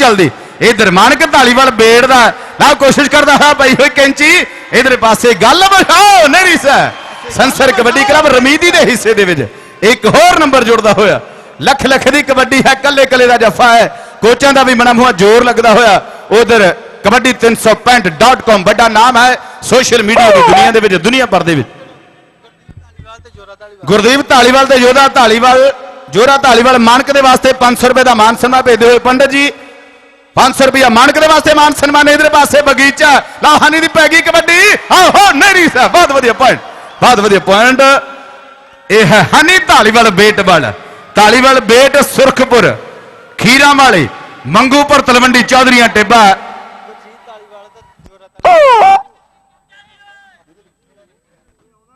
ਚੱਲਦੀ। ਇਧਰ ਮਾਨਕ ਢਾਲੀਵਾਲ ਬੇੜ ਨਾ ਕੋਸ਼ਿਸ਼ ਕਰਦਾ ਹੋਇਆ ਪਈ ਹੋਈ ਕੈਂਚੀ। ਇਧਰ ਪਾਸੇ ਗੱਲ ਬਖਾਓ ਨਹੀਂ ਸਾ ਸੰਸਰ ਕਬੱਡੀ ਕਲੱਬ ਰਮੀਦੀ ਦੇ ਹਿੱਸੇ ਦੇ ਵਿੱਚ ਇੱਕ ਹੋਰ ਨੰਬਰ ਜੁੜਦਾ ਹੋਇਆ। ਲੱਖ ਲੱਖ ਦੀ ਕਬੱਡੀ ਹੈ। ਕੱਲੇ ਕੱਲੇ ਦਾ ਜੱਫਾ ਹੈ। ਕੋਚਾਂ ਦਾ ਵੀ ਮਨਾ ਮੂੰਹ ਜ਼ੋਰ ਲੱਗਦਾ ਹੋਇਆ। ਉਧਰ ਕਬੱਡੀ 365.com ਵੱਡਾ ਨਾਮ ਹੈ। ਸੋਸ਼ਲ ਮੀਡੀਆ ਦੀ ਦੁਨੀਆ ਦੇ ਵਿੱਚ, ਦੁਨੀਆ ਭਰ ਦੇ ਵਿੱਚ। ਗੁਰਦੀਪ ਢਾਲੀਵਾਲ ਤੇ ਯੋਧਾ ਢਾਲੀਵਾਲ ਜੋਰਾ ਢਾਲੀਵਾਲ ਮਾਨਕ ਦੇ ਵਾਸਤੇ 500 ਰੁਪਏ ਦਾ ਮਾਨ ਸਨਮਾਨ ਭੇਜਦੇ ਹੋਏ ਪੰਡਤ ਜੀ। 500 ਰੁਪਏ ਮਾਨਕ ਦੇ ਵਾਸਤੇ, ਮਾਨ ਸਨਮਾਨ ਇਧਰ ਪਾਸੇ, ਬਗੀਚਾ। ਲਾਹਾਨੀ ਦੀ ਪੈ ਗਈ ਕਬੱਡੀ। ਆਹੋ ਨਹੀਂ ਸਾ ਬਹੁਤ ਵਧੀਆ ਪੁਆਇੰਟ ਬਹੁਤ ਵਧੀਆ ਪੁਆਇੰਟ ਇਹ ਹੈ ਹਨੀ ਢਾਲੀਵਾਲ ਬੇਟਬਲ। ਢਾਲੀਵਾਲ ਬੇਟ ਸੁਰਖਪੁਰ, ਖੀਰਾ ਵਾਲੇ, ਮੰਗੂਪੁਰ, ਤਲਵੰਡੀ ਚੌਧਰੀਆਂ ਟਿੱਬਾ।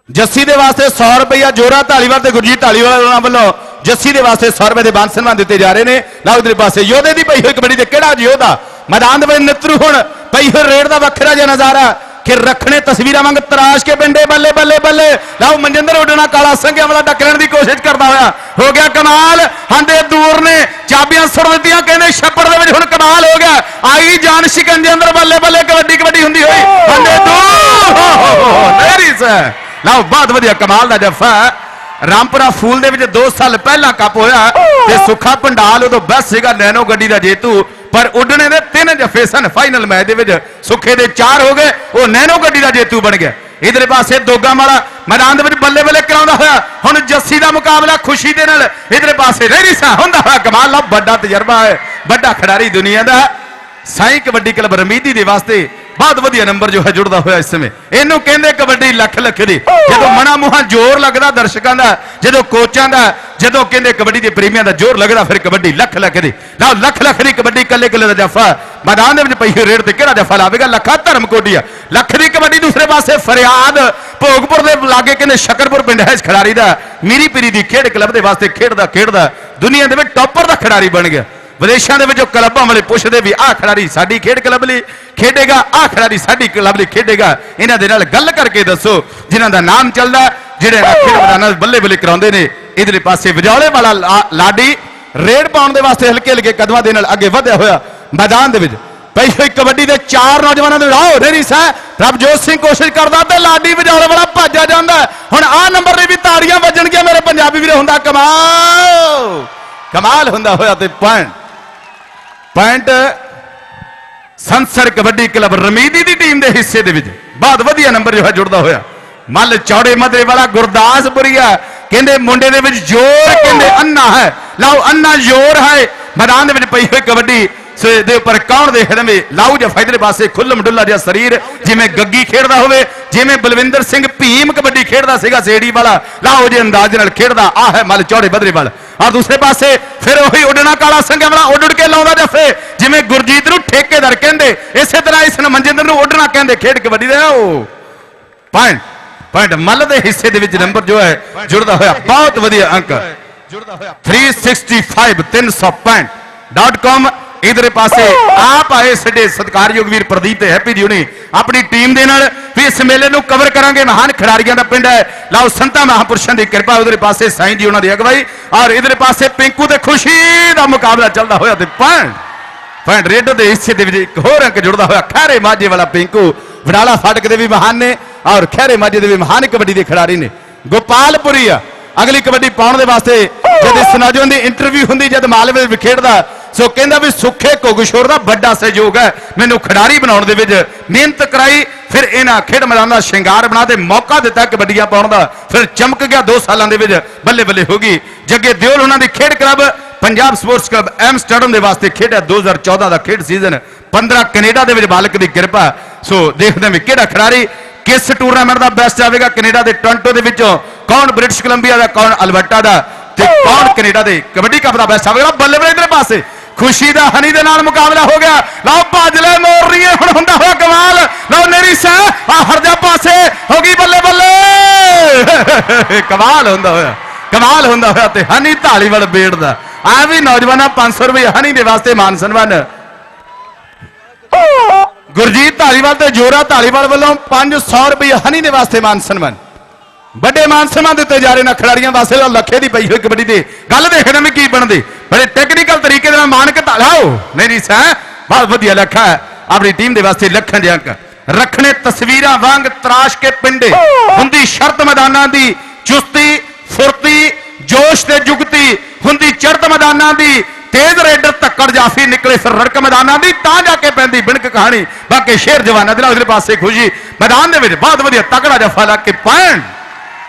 ਜੱਸੀ ਦੇ ਵਾਸਤੇ 100 ਰੁਪਇਆ ਜੋਰਾ ਢਾਲੀਵਾਲ ਤੇ ਗੁਰਜੀਤ ਢਾਲੀਵਾਲ ਉਹਨਾਂ ਵੱਲੋਂ ਜੱਸੀ ਦੇ ਵਾਸਤੇ 100 ਰੁਪਏ ਦੇ ਸਨਮਾਨ ਦਿੱਤੇ ਜਾ ਰਹੇ ਨੇ। ਲਓ ਇਧਰ ਪਾਸੇ ਯੋਧੇ ਦੀ ਪਈ ਹੋਈ ਕਬੱਡੀ ਤੇ ਕਿਹੜਾ ਯੋਧਾ? ਮੈਦਾਨ ਦੇ ਵਿੱਚ ਨਿਤਰੂ ਹੁਣ ਪਈ ਹੋਈ ਰੇਡ ਦਾ ਵੱਖਰਾ ਜਿਹਾ ਨਜ਼ਾਰਾ ਕਿ ਰੱਖਣੇ ਤਸਵੀਰਾਂ ਵਾਂਗ ਤਰਾਸ਼ ਕੇ ਪਿੰਡੇ ਬੱਲੇ ਬੱਲੇ ਬੱਲੇ। ਲਓ ਮਨਜਿੰਦਰ ਉੱਡਣਾ ਕਾਲਾ ਸੰਘਿਆ ਵਾਲਾ ਟੱਕਰਨ ਦੀ ਕੋਸ਼ਿਸ਼ ਕਰਦਾ ਹੋਇਆ। ਹੋ ਗਿਆ ਕਮਾਲ ਹੰਦੇ ਦੂਰ ਨੇ ਚਾਬੀਆਂ ਸੁੱਟ ਦਿੱਤੀਆਂ ਕਹਿੰਦੇ ਛੱਪੜ ਦੇ ਵਿੱਚ ਹੁਣ ਕਮਾਲ ਹੋ ਗਿਆ। ਆਈ ਜਾਨ ਸ਼ਿਕੰਜੇ ਅੰਦਰ ਬੱਲੇ ਬੱਲੇ ਕਬੱਡੀ ਕਬੱਡੀ ਹੁੰਦੀ ਹੋਈ। ਹੰਦੇ ਦੂਰ! ਨੇਰੀ ਸੈ ਲਓ ਬਹੁਤ ਵਧੀਆ ਕਮਾਲ ਦਾ ਜੱਫਾ। ਰਾਮਪੁਰਾ ਫੂਲ ਦੇ ਵਿੱਚ 2 ਸਾਲ ਪਹਿਲਾਂ ਕੱਪ ਹੋਇਆ ਤੇ ਸੁੱਖਾ ਪੰਡਾਲ ਉਦੋਂ ਬੈਸਟ ਸੀਗਾ ਨੈਨੋ ਗੱਡੀ ਦਾ ਜੇਤੂ ਪਰ ਉੱਡਣੇ ਦੇ ਤਿੰਨ ਜੱਫੇ ਸਨ ਫਾਈਨਲ ਮੈਚ ਦੇ ਵਿੱਚ ਸੁੱਖੇ ਦੇ ਚਾਰ ਹੋ ਗਏ ਉਹ ਨੈਨੋ ਗੱਡੀ ਦਾ ਜੇਤੂ ਬਣ ਗਿਆ। ਇਧਰ ਪਾਸੇ ਦੋਗਾ ਵਾਲਾ ਮੈਦਾਨ ਦੇ ਵਿੱਚ ਬੱਲੇ ਬੱਲੇ ਕਰਾਉਂਦਾ ਹੋਇਆ ਹੁਣ ਜੱਸੀ ਦਾ ਮੁਕਾਬਲਾ ਖੁਸ਼ੀ ਦੇ ਨਾਲ ਇਧਰ ਪਾਸੇ ਰਹਿਰੀ ਸਾ ਹੁੰਦਾ ਹੋਇਆ ਕਮਾਲ ਦਾ ਵੱਡਾ ਤਜਰਬਾ ਹੈ ਵੱਡਾ ਖਿਡਾਰੀ ਦੁਨੀਆ ਦਾ। ਸਾਈ ਕਬੱਡੀ ਕਲੱਬ ਰਮੀਦੀ ਦੇ ਵਾਸਤੇ ਬਹੁਤ ਵਧੀਆ ਨੰਬਰ ਜੋ ਹੈ ਜੁੜਦਾ ਹੋਇਆ ਇਸ ਸਮੇਂ। ਇਹਨੂੰ ਕਹਿੰਦੇ ਕਬੱਡੀ ਲੱਖ ਲੱਖ ਦੀ। ਜਦੋਂ ਮਨਾ ਮੂੰਹਾਂ ਜ਼ੋਰ ਲੱਗਦਾ ਦਰਸ਼ਕਾਂ ਦਾ, ਜਦੋਂ ਕੋਚਾਂ ਦਾ, ਜਦੋਂ ਕਹਿੰਦੇ ਕਬੱਡੀ ਦੇ ਪ੍ਰੇਮੀਆਂ ਦਾ ਜ਼ੋਰ ਲੱਗਦਾ, ਫਿਰ ਕਬੱਡੀ ਲੱਖ ਲੱਖ ਦੀ। ਨਾ ਲੱਖ ਲੱਖ ਦੀ ਕਬੱਡੀ ਕੱਲੇ ਕੱਲੇ ਦਾ ਜਫਾ। ਮੈਦਾਨ ਦੇ ਵਿੱਚ ਪਈ ਹੋਈ ਰੇਡ ਤੇ ਕਿਹੜਾ ਜਫ਼ਾ ਲਾਵੇਗਾ? ਲੱਖਾ ਧਰਮ ਕੋਟੀਆ ਲੱਖ ਦੀ ਕਬੱਡੀ ਦੂਸਰੇ ਪਾਸੇ ਫਰਿਆਦ। ਭੋਗਪੁਰ ਦੇ ਲਾਗੇ ਕਹਿੰਦੇ ਸ਼ਕਰਪੁਰ ਪਿੰਡ ਹੈ ਇਸ ਖਿਡਾਰੀ ਦਾ। ਮੀਰੀ ਪੀਰੀ ਦੀ ਖੇਡ ਕਲੱਬ ਦੇ ਵਾਸਤੇ ਖੇਡਦਾ ਖੇਡਦਾ ਦੁਨੀਆ ਦੇ ਵਿੱਚ ਟੌਪਰ ਦਾ ਖਿਡਾਰੀ ਬਣ ਗਿਆ। ਵਿਦੇਸ਼ਾਂ ਦੇ ਵਿੱਚੋਂ ਕਲੱਬਾਂ ਵਾਲੇ ਪੁੱਛਦੇ ਵੀ ਆਹ ਖਿਡਾਰੀ ਸਾਡੀ ਖੇਡ ਕਲੱਬ ਲਈ ਖੇਡੇਗਾ, ਆਹ ਖਿਡਾਰੀ ਸਾਡੀ ਕਲੱਬ ਲਈ ਖੇਡੇਗਾ। ਇਹਨਾਂ ਦੇ ਨਾਲ ਗੱਲ ਕਰਕੇ ਦੱਸੋ, ਜਿਨ੍ਹਾਂ ਦਾ ਨਾਮ ਚੱਲਦਾ, ਜਿਹੜੇ ਖੇਡ ਮੈਦਾਨਾਂ ਬੱਲੇ ਬੱਲੇ ਕਰਾਉਂਦੇ ਨੇ। ਇਧਰਲੇ ਪਾਸੇ ਵਿਜੌਲੇ ਵਾਲਾ ਲਾਡੀ, ਰੇਡ ਪਾਉਣ ਦੇ ਵਾਸਤੇ ਹਲਕੇ ਹਲਕੇ ਕਦਮਾਂ ਦੇ ਨਾਲ ਅੱਗੇ ਵਧਿਆ ਹੋਇਆ ਮੈਦਾਨ ਦੇ ਵਿੱਚ। ਪਈ ਹੋਈ ਕਬੱਡੀ ਦੇ ਚਾਰ ਨੌਜਵਾਨਾਂ ਦੇ ਰਾਹ ਰੇਰੀ ਸਾ ਪ੍ਰਭਜੋਤ ਸਿੰਘ ਕੋਸ਼ਿਸ਼ ਕਰਦਾ ਤੇ ਲਾਡੀ ਵਿਜੌਲੇ ਵਾਲਾ ਭੱਜਿਆ ਜਾਂਦਾ। ਹੁਣ ਆਹ ਨੰਬਰ ਲਈ ਵੀ ਤਾੜੀਆਂ ਵੱਜਣਗੀਆਂ ਮੇਰੇ ਪੰਜਾਬੀ ਵੀਰੇ, ਹੁੰਦਾ ਕਮਾਲ। ਕਮਾਲ ਹੁੰਦਾ ਹੋਇਆ ਤੇ point point Sansar kabaddi club Ramidi ਦੀ ਟੀਮ ਦੇ ਹਿੱਸੇ ਦੇ ਵਿੱਚ। ਬਹੁਤ ਵਧੀਆ ਨੰਬਰ ਜੋ ਹੈ, ਜੁੜਦਾ ਹੋਇਆ। ਮੱਲ ਚੌੜੇ ਮਦਰੇ ਵਾਲਾ ਗੁਰਦਾਸਪੁਰੀਆ ਕਹਿੰਦੇ ਮੁੰਡੇ ਦੇ ਵਿੱਚ ਜ਼ੋਰ, ਕਹਿੰਦੇ ਅੰਨਾ ਹੈ। ਲਓ, ਅੰਨਾ ਜ਼ੋਰ ਹੈ। ਮੈਦਾਨ ਦੇ ਵਿੱਚ ਪਈ ਹੋਈ ਕਬੱਡੀ। ਸੋ ਦੇ ਉੱਪਰ ਕੌਣ ਦੇਖ ਰਵੇ ਲਾਉ ਜਾਂ ਫਾਇਦੇ ਪਾਸੇ ਖੁੱਲਮ ਡੁੱਲਾ ਜਿਹਾ ਸਰੀਰ ਜਿਵੇਂ ਗੱਗੀ ਖੇਡਦਾ ਹੋਵੇ ਜਿਵੇਂ ਬਲਵਿੰਦਰ ਸਿੰਘ ਭੀਮ ਕਬੱਡੀ ਖੇਡਦਾ ਸੀਗਾ ਸੇੜੀ ਵਾਲਾ ਲਾਓ ਜੇ ਅੰਦਾਜ਼ ਨਾਲ ਖੇਡਦਾ ਆ ਹੈ ਮੱਲ ਚੌੜੇ ਬਦਰੇ ਵਾਲਾ। ਔਰ ਦੂਸਰੇ ਪਾਸੇ ਫਿਰ ਉਹੀ ਉੱਡਣਾ ਕਾਲਾ ਸੰਘਿਆ ਵਾਲਾ ਉੱਡ ਉੱਡ ਕੇ ਲਾਉਂਦਾ ਜੱਫੇ ਜਿਵੇਂ ਗੁਰਜੀਤ ਨੂੰ ਠੇਕੇਦਾਰ ਕਹਿੰਦੇ ਇਸੇ ਤਰ੍ਹਾਂ ਇਸ ਮਨਜਿੰਦਰ ਨੂੰ ਉੱਡਣਾ ਕਹਿੰਦੇ ਖੇਡ ਕਬੱਡੀ ਦੇ ਉਹ ਪੁਆਇੰਟ ਪੁਆਇੰਟ ਮੱਲ ਦੇ ਹਿੱਸੇ ਦੇ ਵਿੱਚ ਨੰਬਰ ਜੋ ਹੈ ਜੁੜਦਾ ਹੋਇਆ ਬਹੁਤ ਵਧੀਆ ਅੰਕ। ਜੁੜਦਾ ਹੋਇਆ। 365 365.com ਇਧਰੇ ਪਾਸੇ ਆਪ ਆਏ ਸਾਡੇ ਸਤਿਕਾਰਯੋਗ ਵੀਰ ਪ੍ਰਦੀਪ ਤੇ ਹੈਪੀ ਜੀ ਹੁਣੀ। ਆਪਣੀ ਟੀਮ ਦੇ ਨਾਲ ਵੀ ਇਸ ਮੇਲੇ ਨੂੰ ਕਵਰ ਕਰਾਂਗੇ। ਮਹਾਨ ਖਿਡਾਰੀਆਂ ਦਾ ਪਿੰਡ ਹੈ। ਲਓ ਸੰਤਾਂ ਮਹਾਂਪੁਰਸ਼ਾਂ ਦੀ ਕਿਰਪਾ ਉਧਰੇ ਪਾਸੇ ਸਾਈਂ ਜੀ ਉਹਨਾਂ ਦੀ ਅਗਵਾਈ। ਔਰ ਇਧਰੇ ਪਾਸੇ ਪਿੰਕੂ ਤੇ ਖੁਸ਼ੀ ਦਾ ਮੁਕਾਬਲਾ ਚੱਲਦਾ ਹੋਇਆ ਤੇ ਪੁਆਇੰਟ ਪੁਆਇੰਟ ਰੇਡ ਦੇ ਹਿੱਸੇ ਦੇ ਵਿੱਚ ਇੱਕ ਹੋਰ ਅੰਕ ਜੁੜਦਾ ਹੋਇਆ। ਖੈਰੇ ਮਾਝੇ ਵਾਲਾ ਪਿੰਕੂ ਵਡਾਲਾ ਫਾਟਕ ਦੇ ਵੀ ਮਹਾਨ ਨੇ ਔਰ ਖੈਰੇ ਮਾਝੇ ਦੇ ਵੀ ਮਹਾਨ ਕਬੱਡੀ ਦੇ ਖਿਡਾਰੀ ਨੇ। ਗੋਪਾਲਪੁਰੀ ਆ। ਅਗਲੀ ਕਬੱਡੀ ਪਾਉਣ ਦੇ ਵਾਸਤੇ ਜਦ ਇਸ ਨੌਜਵਾਨ ਦੀ ਇੰਟਰਵਿਊ ਹੁੰਦੀ ਜਦ ਮਾਲਵੇ ਵਿੱਚ ਖੇਡਦਾ ਸੋ ਕਹਿੰਦਾ ਵੀ ਸੁੱਖੇ ਕੋਗਸ਼ੋਰ ਦਾ ਵੱਡਾ ਸਹਿਯੋਗ ਹੈ। ਮੈਨੂੰ ਖਿਡਾਰੀ ਬਣਾਉਣ ਦੇ ਵਿੱਚ ਮਿਹਨਤ ਕਰਾਈ ਫਿਰ ਇਹਨਾਂ ਖੇਡ ਮੈਦਾਨ ਦਾ ਸ਼ਿੰਗਾਰ ਬਣਾ ਤੇ ਮੌਕਾ ਦਿੱਤਾ ਕਬੱਡੀਆਂ ਪਾਉਣ ਦਾ। ਫਿਰ ਚਮਕ ਗਿਆ 2 ਸਾਲਾਂ ਦੇ ਵਿੱਚ ਬੱਲੇ ਬੱਲੇ ਹੋ ਗਈ। ਜੱਗੇ ਦਿਓਲ ਉਹਨਾਂ ਦੀ ਖੇਡ club Punjab sports club Amsterdam ਦੇ ਵਾਸਤੇ ਖੇਡਿਆ। 2014 ਦਾ ਖੇਡ ਸੀਜ਼ਨ 15 ਕੈਨੇਡਾ ਦੇ ਵਿੱਚ ਮਾਲਕ ਦੀ ਕਿਰਪਾ। ਸੋ ਦੇਖਦੇ ਹਾਂ ਵੀ ਕਿਹੜਾ ਖਿਡਾਰੀ ਕਿਸ ਟੂਰਨਾਮੈਂਟ ਦਾ ਬੈਸਟ ਆਵੇਗਾ। ਕੈਨੇਡਾ ਦੇ ਟੋਰਾਂਟੋ ਦੇ ਵਿੱਚੋਂ ਕੌਣ ਬ੍ਰਿਟਿਸ਼ ਕੋਲੰਬੀਆ ਦਾ ਕੌਣ ਅਲਬਰਟਾ ਦਾ ਤੇ ਕੌਣ ਕੈਨੇਡਾ ਦੇ ਕਬੱਡੀ ਕੱਪ ਦਾ ਬੈਸਟ ਆਵੇਗਾ। ਬੱਲੇ ਬੱਲੇ ਇਧਰ ਪਾਸੇ। ਖੁਸ਼ੀ ਦਾ ਹਨੀ ਦੇ ਨਾਲ ਮੁਕਾਬਲਾ ਹੋ ਗਿਆ। ਲਓ ਭੱਜ ਲੈ ਮੋਰ ਰਹੀ ਹੈ ਹੁਣ ਹੁੰਦਾ ਹੋਇਆ ਕਮਾਲ। ਲਓ ਨੇਰੀ ਸਾ ਆ ਹਰਜਾ ਪਾਸੇ ਹੋ ਗਈ ਬੱਲੇ ਬੱਲੇ। ਕਮਾਲ ਹੁੰਦਾ ਹੋਇਆ, ਕਮਾਲ ਹੁੰਦਾ ਹੋਇਆ ਤੇ ਹਨੀ ਢਾਲੀਵਾਲ ਬੇੜ ਆ ਵੀ ਨੌਜਵਾਨਾਂ 500 ਰੁਪਏ ਹਨੀ ਦੇ ਵਾਸਤੇ ਮਾਨ ਸਨਮਾਨ। ਗੁਰਜੀਤ ਢਾਲੀਵਾਲ ਤੇ ਜੋਰਾ ਢਾਲੀਵਾਲ ਵੱਲੋਂ 500 ਰੁਪਏ ਹਨੀ ਦੇ ਵਾਸਤੇ ਮਾਨ ਸਨਮਾਨ। ਵੱਡੇ ਮਾਨ ਸਨਮਾਨ ਦਿੱਤੇ ਜਾ ਰਹੇ ਨੇ ਖਿਡਾਰੀਆਂ ਵਾਸਤੇ। ਲਓ ਲੱਖੇ ਦੀ ਪਈ ਹੋਈ ਕਬੱਡੀ ਤੇ ਗੱਲ ਦੇਖਣਾ ਵੀ ਕੀ ਬਣਦੇ। ਬੜੇ ਟੈਕਨੀਕਲ ਤਰੀਕੇ ਦੇ ਨਾਲ ਮਾਨਕ ਨਹੀਂ ਨਹੀਂ ਸਾ ਬਹੁਤ ਵਧੀਆ ਲੱਖਾ ਹੈ। ਆਪਣੀ ਟੀਮ ਦੇ ਵਾਸਤੇ ਲੱਖਾਂ ਦੇ ਅੰਕ। ਰੱਖਣੇ ਤਸਵੀਰਾਂ ਵਾਂਗ ਤਰਾਸ਼ ਕੇ ਪਿੰਡੇ। ਹੁੰਦੀ ਸ਼ਰਤ ਮੈਦਾਨਾਂ ਦੀ ਚੁਸਤੀ ਫੁਰਤੀ ਜੋਸ਼ ਤੇ ਜੁਗਤੀ। ਹੁੰਦੀ ਚੜ੍ਹਤ ਮੈਦਾਨਾਂ ਦੀ ਤੇਜ਼ ਰੇਡਰ ਧੱਕੜ ਜਾਫੀ ਨਿਕਲੇ ਫਿਰ ਰੜਕ ਮੈਦਾਨਾਂ ਦੀ ਤਾਂ ਜਾ ਕੇ ਪੈਂਦੀ ਬਿਣਕ ਕਹਾਣੀ। ਬਾਕੀ ਸ਼ੇਰ ਜਵਾਨਾਂ ਦੇ ਨਾਲ ਉਹਦੇ ਪਾਸੇ ਖੁਸ਼ੀ। ਮੈਦਾਨ ਦੇ ਵਿੱਚ ਬਹੁਤ ਵਧੀਆ ਤਕੜਾ ਜਫਾ ਲਾ ਕੇ ਪੈਣ।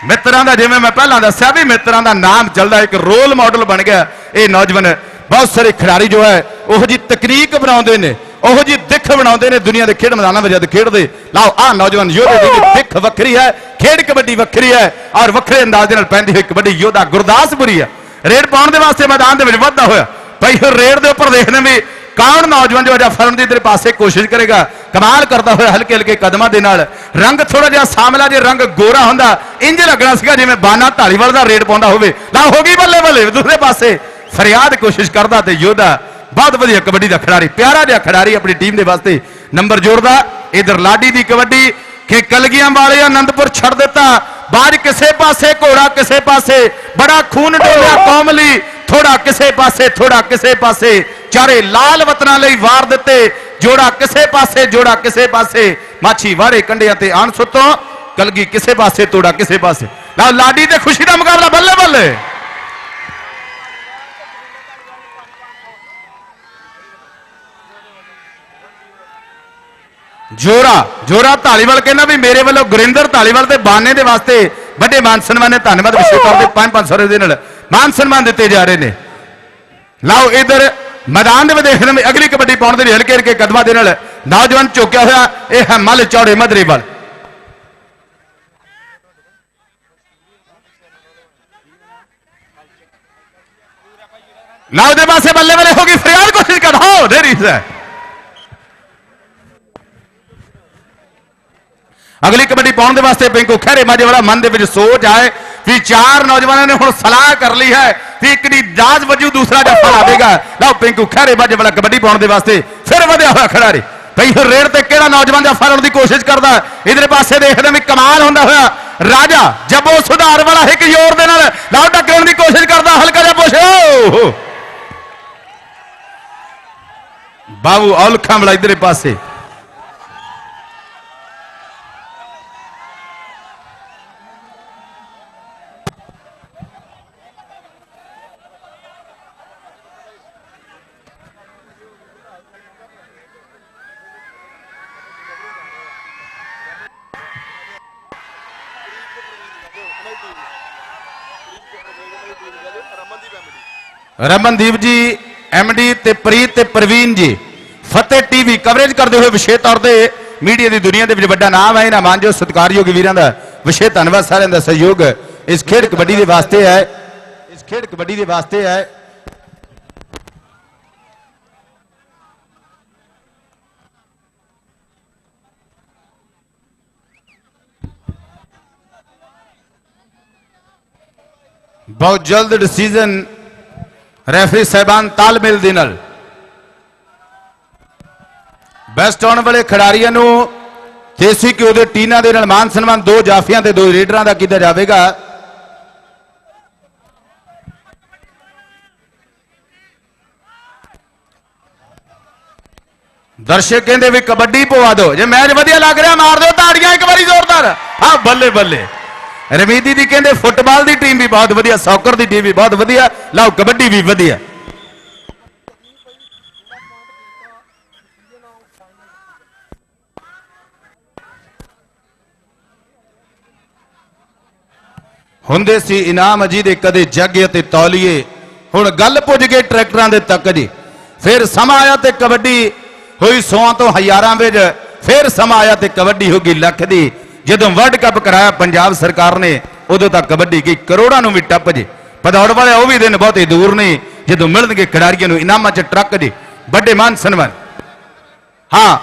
ਮਿੱਤਰਾਂ ਦਾ, ਜਿਵੇਂ ਮੈਂ ਪਹਿਲਾਂ ਦੱਸਿਆ ਵੀ ਮਿੱਤਰਾਂ ਦਾ ਨਾਮ ਚੱਲਦਾ, ਇੱਕ ਰੋਲ ਮਾਡਲ ਬਣ ਗਿਆ ਇਹ ਨੌਜਵਾਨ। ਬਹੁਤ ਸਾਰੇ ਖਿਡਾਰੀ ਜੋ ਹੈ, ਉਹੋ ਜੀ ਤਕਨੀਕ ਬਣਾਉਂਦੇ ਨੇ, ਉਹੋ ਜੀ ਦਿੱਖ ਬਣਾਉਂਦੇ ਨੇ ਦੁਨੀਆ ਦੇ ਖੇਡ ਮੈਦਾਨਾਂ ਵਿੱਚ ਜਦ ਖੇਡਦੇ। ਲਓ, ਆਹ ਨੌਜਵਾਨ ਯੋਧੇ ਦੀ ਦਿੱਖ ਵੱਖਰੀ ਹੈ, ਖੇਡ ਕਬੱਡੀ ਵੱਖਰੀ ਹੈ ਔਰ ਵੱਖਰੇ ਅੰਦਾਜ਼ ਦੇ ਨਾਲ ਪੈਂਦੀ ਹੋਈ ਕਬੱਡੀ ਯੋਧਾ ਗੁਰਦਾਸਪੁਰੀ ਹੈ। ਰੇਡ ਪਾਉਣ ਦੇ ਵਾਸਤੇ ਮੈਦਾਨ ਦੇ ਵਿੱਚ ਵੱਧਦਾ ਹੋਇਆ। ਭਾਈ ਫਿਰ ਰੇਡ ਦੇ ਉੱਪਰ ਦੇਖਦੇ ਵੀ ਕੌਣ ਨੌਜਵਾਨ ਜੋ ਅਜਾ ਦੀ ਤੇਰੇ ਪਾਸੇ ਕੋਸ਼ਿਸ਼ ਕਰੇਗਾ? ਕਮਾਲ ਕਰਦਾ ਹੋਇਆ ਹਲਕੇ ਹਲਕੇ ਕਦਮਾਂ ਦੇ ਨਾਲ। ਰੰਗ ਥੋੜਾ ਜਿਹਾ ਸਾਮਲਾ ਜੇ ਰੰਗ ਗੋਰਾ ਹੁੰਦਾ, ਇੰਜ ਲੱਗਣਾ ਸੀਗਾ ਜਿਵੇਂ ਬਾਨਾ ਢਾਲੀਵਾਲ ਦਾ ਰੇਡ ਪਾਉਂਦਾ ਹੋਵੇ। ਨਾ ਹੋ ਗਈ ਬੱਲੇ ਬੱਲੇ ਦੂਸਰੇ ਪਾਸੇ। ਫਰਿਆਦ ਕੋਸ਼ਿਸ਼ ਕਰਦਾ ਤੇ ਯੋਧਾ ਬਹੁਤ ਵਧੀਆ ਕਬੱਡੀ ਦਾ ਖਿਡਾਰੀ, ਪਿਆਰਾ ਜਿਹਾ ਖਿਡਾਰੀ ਆਪਣੀ ਟੀਮ ਦੇ ਵਾਸਤੇ ਨੰਬਰ ਜੋੜਦਾ। ਇਧਰ ਲਾਡੀ ਦੀ ਕਬੱਡੀ ਕਿ ਕਲਗੀਆਂ ਵਾਲੇ ਆਨੰਦਪੁਰ ਛੱਡ ਦਿੱਤਾ। ਬਾਜ ਕਿਸੇ ਪਾਸੇ, ਘੋੜਾ ਕਿਸੇ ਪਾਸੇ, ਬੜਾ ਖੂਨ ਡੋਲਿਆ ਕੌਮ ਲਈ ਥੋੜਾ ਕਿਸੇ ਪਾਸੇ, ਥੋੜਾ ਕਿਸੇ ਪਾਸੇ। ਚਾਰੇ ਲਾਲ ਵਤਨਾਂ ਲਈ ਵਾਰ ਦਿੱਤੇ। ਜੋੜਾ ਕਿਸੇ ਪਾਸੇ, ਜੋੜਾ ਕਿਸੇ ਪਾਸੇ। ਮਾਛੀ ਵਾੜੇ ਕੰਡਿਆਂ ਤੇ ਆਣ ਸੁੱਤੋਂ। ਕਲਗੀ ਕਿਸੇ ਪਾਸੇ, ਤੋੜਾ ਕਿਸੇ ਪਾਸੇ। ਲਓ ਲਾਡੀ ਤੇ ਖੁਸ਼ੀ ਦਾ ਮੁਕਾਬਲਾ ਬੱਲੇ ਬੱਲੇ। ਜੋਰਾ ਜੋਰਾ ਢਾਲੀਵਾਲ ਕਹਿੰਦਾ ਵੀ ਮੇਰੇ ਵੱਲੋਂ ਗੁਰਿੰਦਰ ਢਾਲੀਵਾਲ ਤੇ ਬਾਨੇ ਦੇ ਵਾਸਤੇ ਵੱਡੇ ਮਾਨ ਸਨਮਾਨ ਨੇ ਧੰਨਵਾਦ ਵਿਸ਼ੇ ਤੌਰ ਤੇ 5-500 ਰੁਪਏ ਦੇ ਨਾਲ ਮਾਨ ਸਨਮਾਨ ਦਿੱਤੇ ਜਾ ਰਹੇ ਨੇ। ਲਓ ਇਧਰ ਮੈਦਾਨ ਦੇ ਵਿੱਚ ਦੇਖਣ ਵਿੱਚ ਅਗਲੀ ਕਬੱਡੀ ਪਾਉਣ ਦੇ ਲਈ ਹਲਕੇ ਹਲਕੇ ਕਦਮਾਂ ਦੇ ਨਾਲ ਨੌਜਵਾਨ ਝੋਕਿਆ ਹੋਇਆ ਇਹ ਹੈ ਮੱਲ ਚੌੜੇ ਮਧਰੇ ਵੱਲ ਲਓ ਦੇ ਪਾਸੇ ਬੱਲੇ ਬੱਲੇ ਹੋ ਗਈ ਫਰਿਆਦ ਕੋਸ਼ਿਸ਼ ਕਰ ਹੋ ਦੇਰੀ ਸੇ ਅਗਲੀ ਕਬੱਡੀ ਪਾਉਣ ਦੇ ਵਾਸਤੇ ਪਿੰਕੂ ਖਹਿਰੇ ਮਾਜੇ ਵਾਲਾ ਮਨ ਦੇ ਵਿੱਚ ਸੋਚ ਆਏ ਵੀ ਚਾਰ ਨੌਜਵਾਨਾਂ ਨੇ ਹੁਣ ਸਲਾਹ ਕਰ ਲਈ ਹੈ ਵੀ ਇੱਕ ਦੀ ਦਾਜ ਵਜੂ ਦੂਸਰਾ ਜੱਫਾ ਲਾਵੇਗਾ। ਲਓ ਪਿੰਕੂ ਖਹਿਰੇ ਮਾਜੇ ਵਾਲਾ ਕਬੱਡੀ ਪਾਉਣ ਦੇ ਵਾਸਤੇ ਫਿਰ ਵਧਿਆ ਹੋਇਆ ਖਿਡਾਰੀ। ਭਈ ਫਿਰ ਰੇਡ ਤੇ ਕਿਹੜਾ ਨੌਜਵਾਨ ਜੱਫਾ ਲਾਉਣ ਦੀ ਕੋਸ਼ਿਸ਼ ਕਰਦਾ? ਇਧਰੇ ਪਾਸੇ ਦੇਖਦੇ ਵੀ ਕਮਾਲ ਹੁੰਦਾ ਹੋਇਆ। ਰਾਜਾ ਜੱਬੋ ਸੁਧਾਰ ਵਾਲਾ ਇੱਕ ਜ਼ੋਰ ਦੇ ਨਾਲ ਲਓ ਟੱਕਰਨ ਦੀ ਕੋਸ਼ਿਸ਼ ਕਰਦਾ ਹਲਕਾ ਜਿਹਾ ਪੁੱਛੋ ਬਾਬੂ ਔਲਖਾਂ ਵਾਲਾ ਇਧਰੇ ਪਾਸੇ। ਰਮਨਦੀਪ ਜੀ ਐਮਡੀ ਤੇ ਪ੍ਰੀਤ ਤੇ ਪ੍ਰਵੀਨ ਜੀ, ਫਤਿਹ ਟੀਵੀ ਕਵਰੇਜ ਕਰਦੇ ਹੋਏ ਵਿਸ਼ੇਸ਼ ਤੌਰ ਤੇ ਮੀਡੀਆ ਦੀ ਦੁਨੀਆ ਦੇ ਵਿੱਚ ਵੱਡਾ ਨਾਮ ਹੈ। ਇਹਨਾਂ ਮਾਨਯੋਗ ਸਤਿਕਾਰਯੋਗ ਵੀਰਾਂ ਦਾ ਵਿਸ਼ੇਸ਼ ਧੰਨਵਾਦ, ਸਾਰਿਆਂ ਦਾ ਸਹਿਯੋਗ। ਇਸ ਖੇਡ ਕਬੱਡੀ ਦੇ ਵਾਸਤੇ ਹੈ, ਇਸ ਖੇਡ ਕਬੱਡੀ ਦੇ ਵਾਸਤੇ ਹੈ। ਬਹੁਤ ਜਲਦ ਡਿਸੀਜਨ ਰੈਫਰੀ ਸਹਿਬਾਨ ਤਾਲਮੇਲ ਦੇ ਨਾਲ। ਬੈਸਟ ਆਉਣ ਵਾਲੇ ਖਿਡਾਰੀਆਂ ਨੂੰ ਦੇਸੀ ਘਿਓ ਦੇ ਟੀਨਾ ਦੇ ਨਾਲ ਮਾਨ ਸਨਮਾਨ ਦੋ ਜਾਫੀਆਂ ਤੇ ਦੋ ਰੇਡਰਾਂ ਦਾ ਕੀਤਾ ਜਾਵੇਗਾ। ਦਰਸ਼ਕ ਕਹਿੰਦੇ ਵੀ ਕਬੱਡੀ ਪਵਾ ਦਿਓ। ਜੇ ਮੈਚ ਵਧੀਆ ਲੱਗ ਰਿਹਾ, ਮਾਰ ਦਿਓ ਤਾੜੀਆਂ ਇੱਕ ਵਾਰੀ ਜ਼ੋਰਦਾਰ। ਹਾਂ ਬੱਲੇ ਬੱਲੇ। ਰਮੀਦੀ ਦੀ ਕਹਿੰਦੇ ਫੁੱਟਬਾਲ ਦੀ ਟੀਮ ਵੀ ਬਹੁਤ ਵਧੀਆ, ਸੌਕਰ ਦੀ ਟੀਮ ਵੀ ਬਹੁਤ ਵਧੀਆ, ਲਓ ਕਬੱਡੀ ਵੀ ਵਧੀਆ। ਹੁੰਦੇ ਸੀ ਇਨਾਮ ਅਜੀ ਦੇ ਕਦੇ ਜੱਗ ਅਤੇ ਤੌਲੀਏ, ਹੁਣ ਗੱਲ ਪੁੱਜ ਗਏ ਟਰੈਕਟਰਾਂ ਦੇ ਤੱਕ ਜੀ ਫਿਰ ਸਮਾਂ ਆਇਆ ਤੇ ਕਬੱਡੀ ਹੋਈ ਸੌਆਂ ਤੋਂ ਹਜ਼ਾਰਾਂ ਵਿੱਚ, ਫਿਰ ਸਮਾਂ ਆਇਆ ਤੇ ਕਬੱਡੀ ਹੋ ਗਈ ਲੱਖ ਦੀ। ਜਦੋਂ ਵਰਲਡ ਕੱਪ ਕਰਾਇਆ, ਪੰਜਾਬ ਸਰਕਾਰ ਨੇ ਉਦੋਂ ਤੱਕ ਕਬੱਡੀ ਗਈ ਕਰੋੜਾਂ ਨੂੰ ਵੀ ਟੱਪ ਜੇ। ਪਦੌੜ ਵਾਲੇ ਉਹ ਵੀ ਦਿਨ ਬਹੁਤੇ ਦੂਰ ਨਹੀਂ ਜਦੋਂ ਮਿਲਣਗੇ ਖਿਡਾਰੀਆਂ ਨੂੰ ਇਨਾਮਾਂ 'ਚ ਟਰੱਕ ਜੀ। ਵੱਡੇ ਮਾਨ ਸਨਮਾਨ। ਹਾਂ,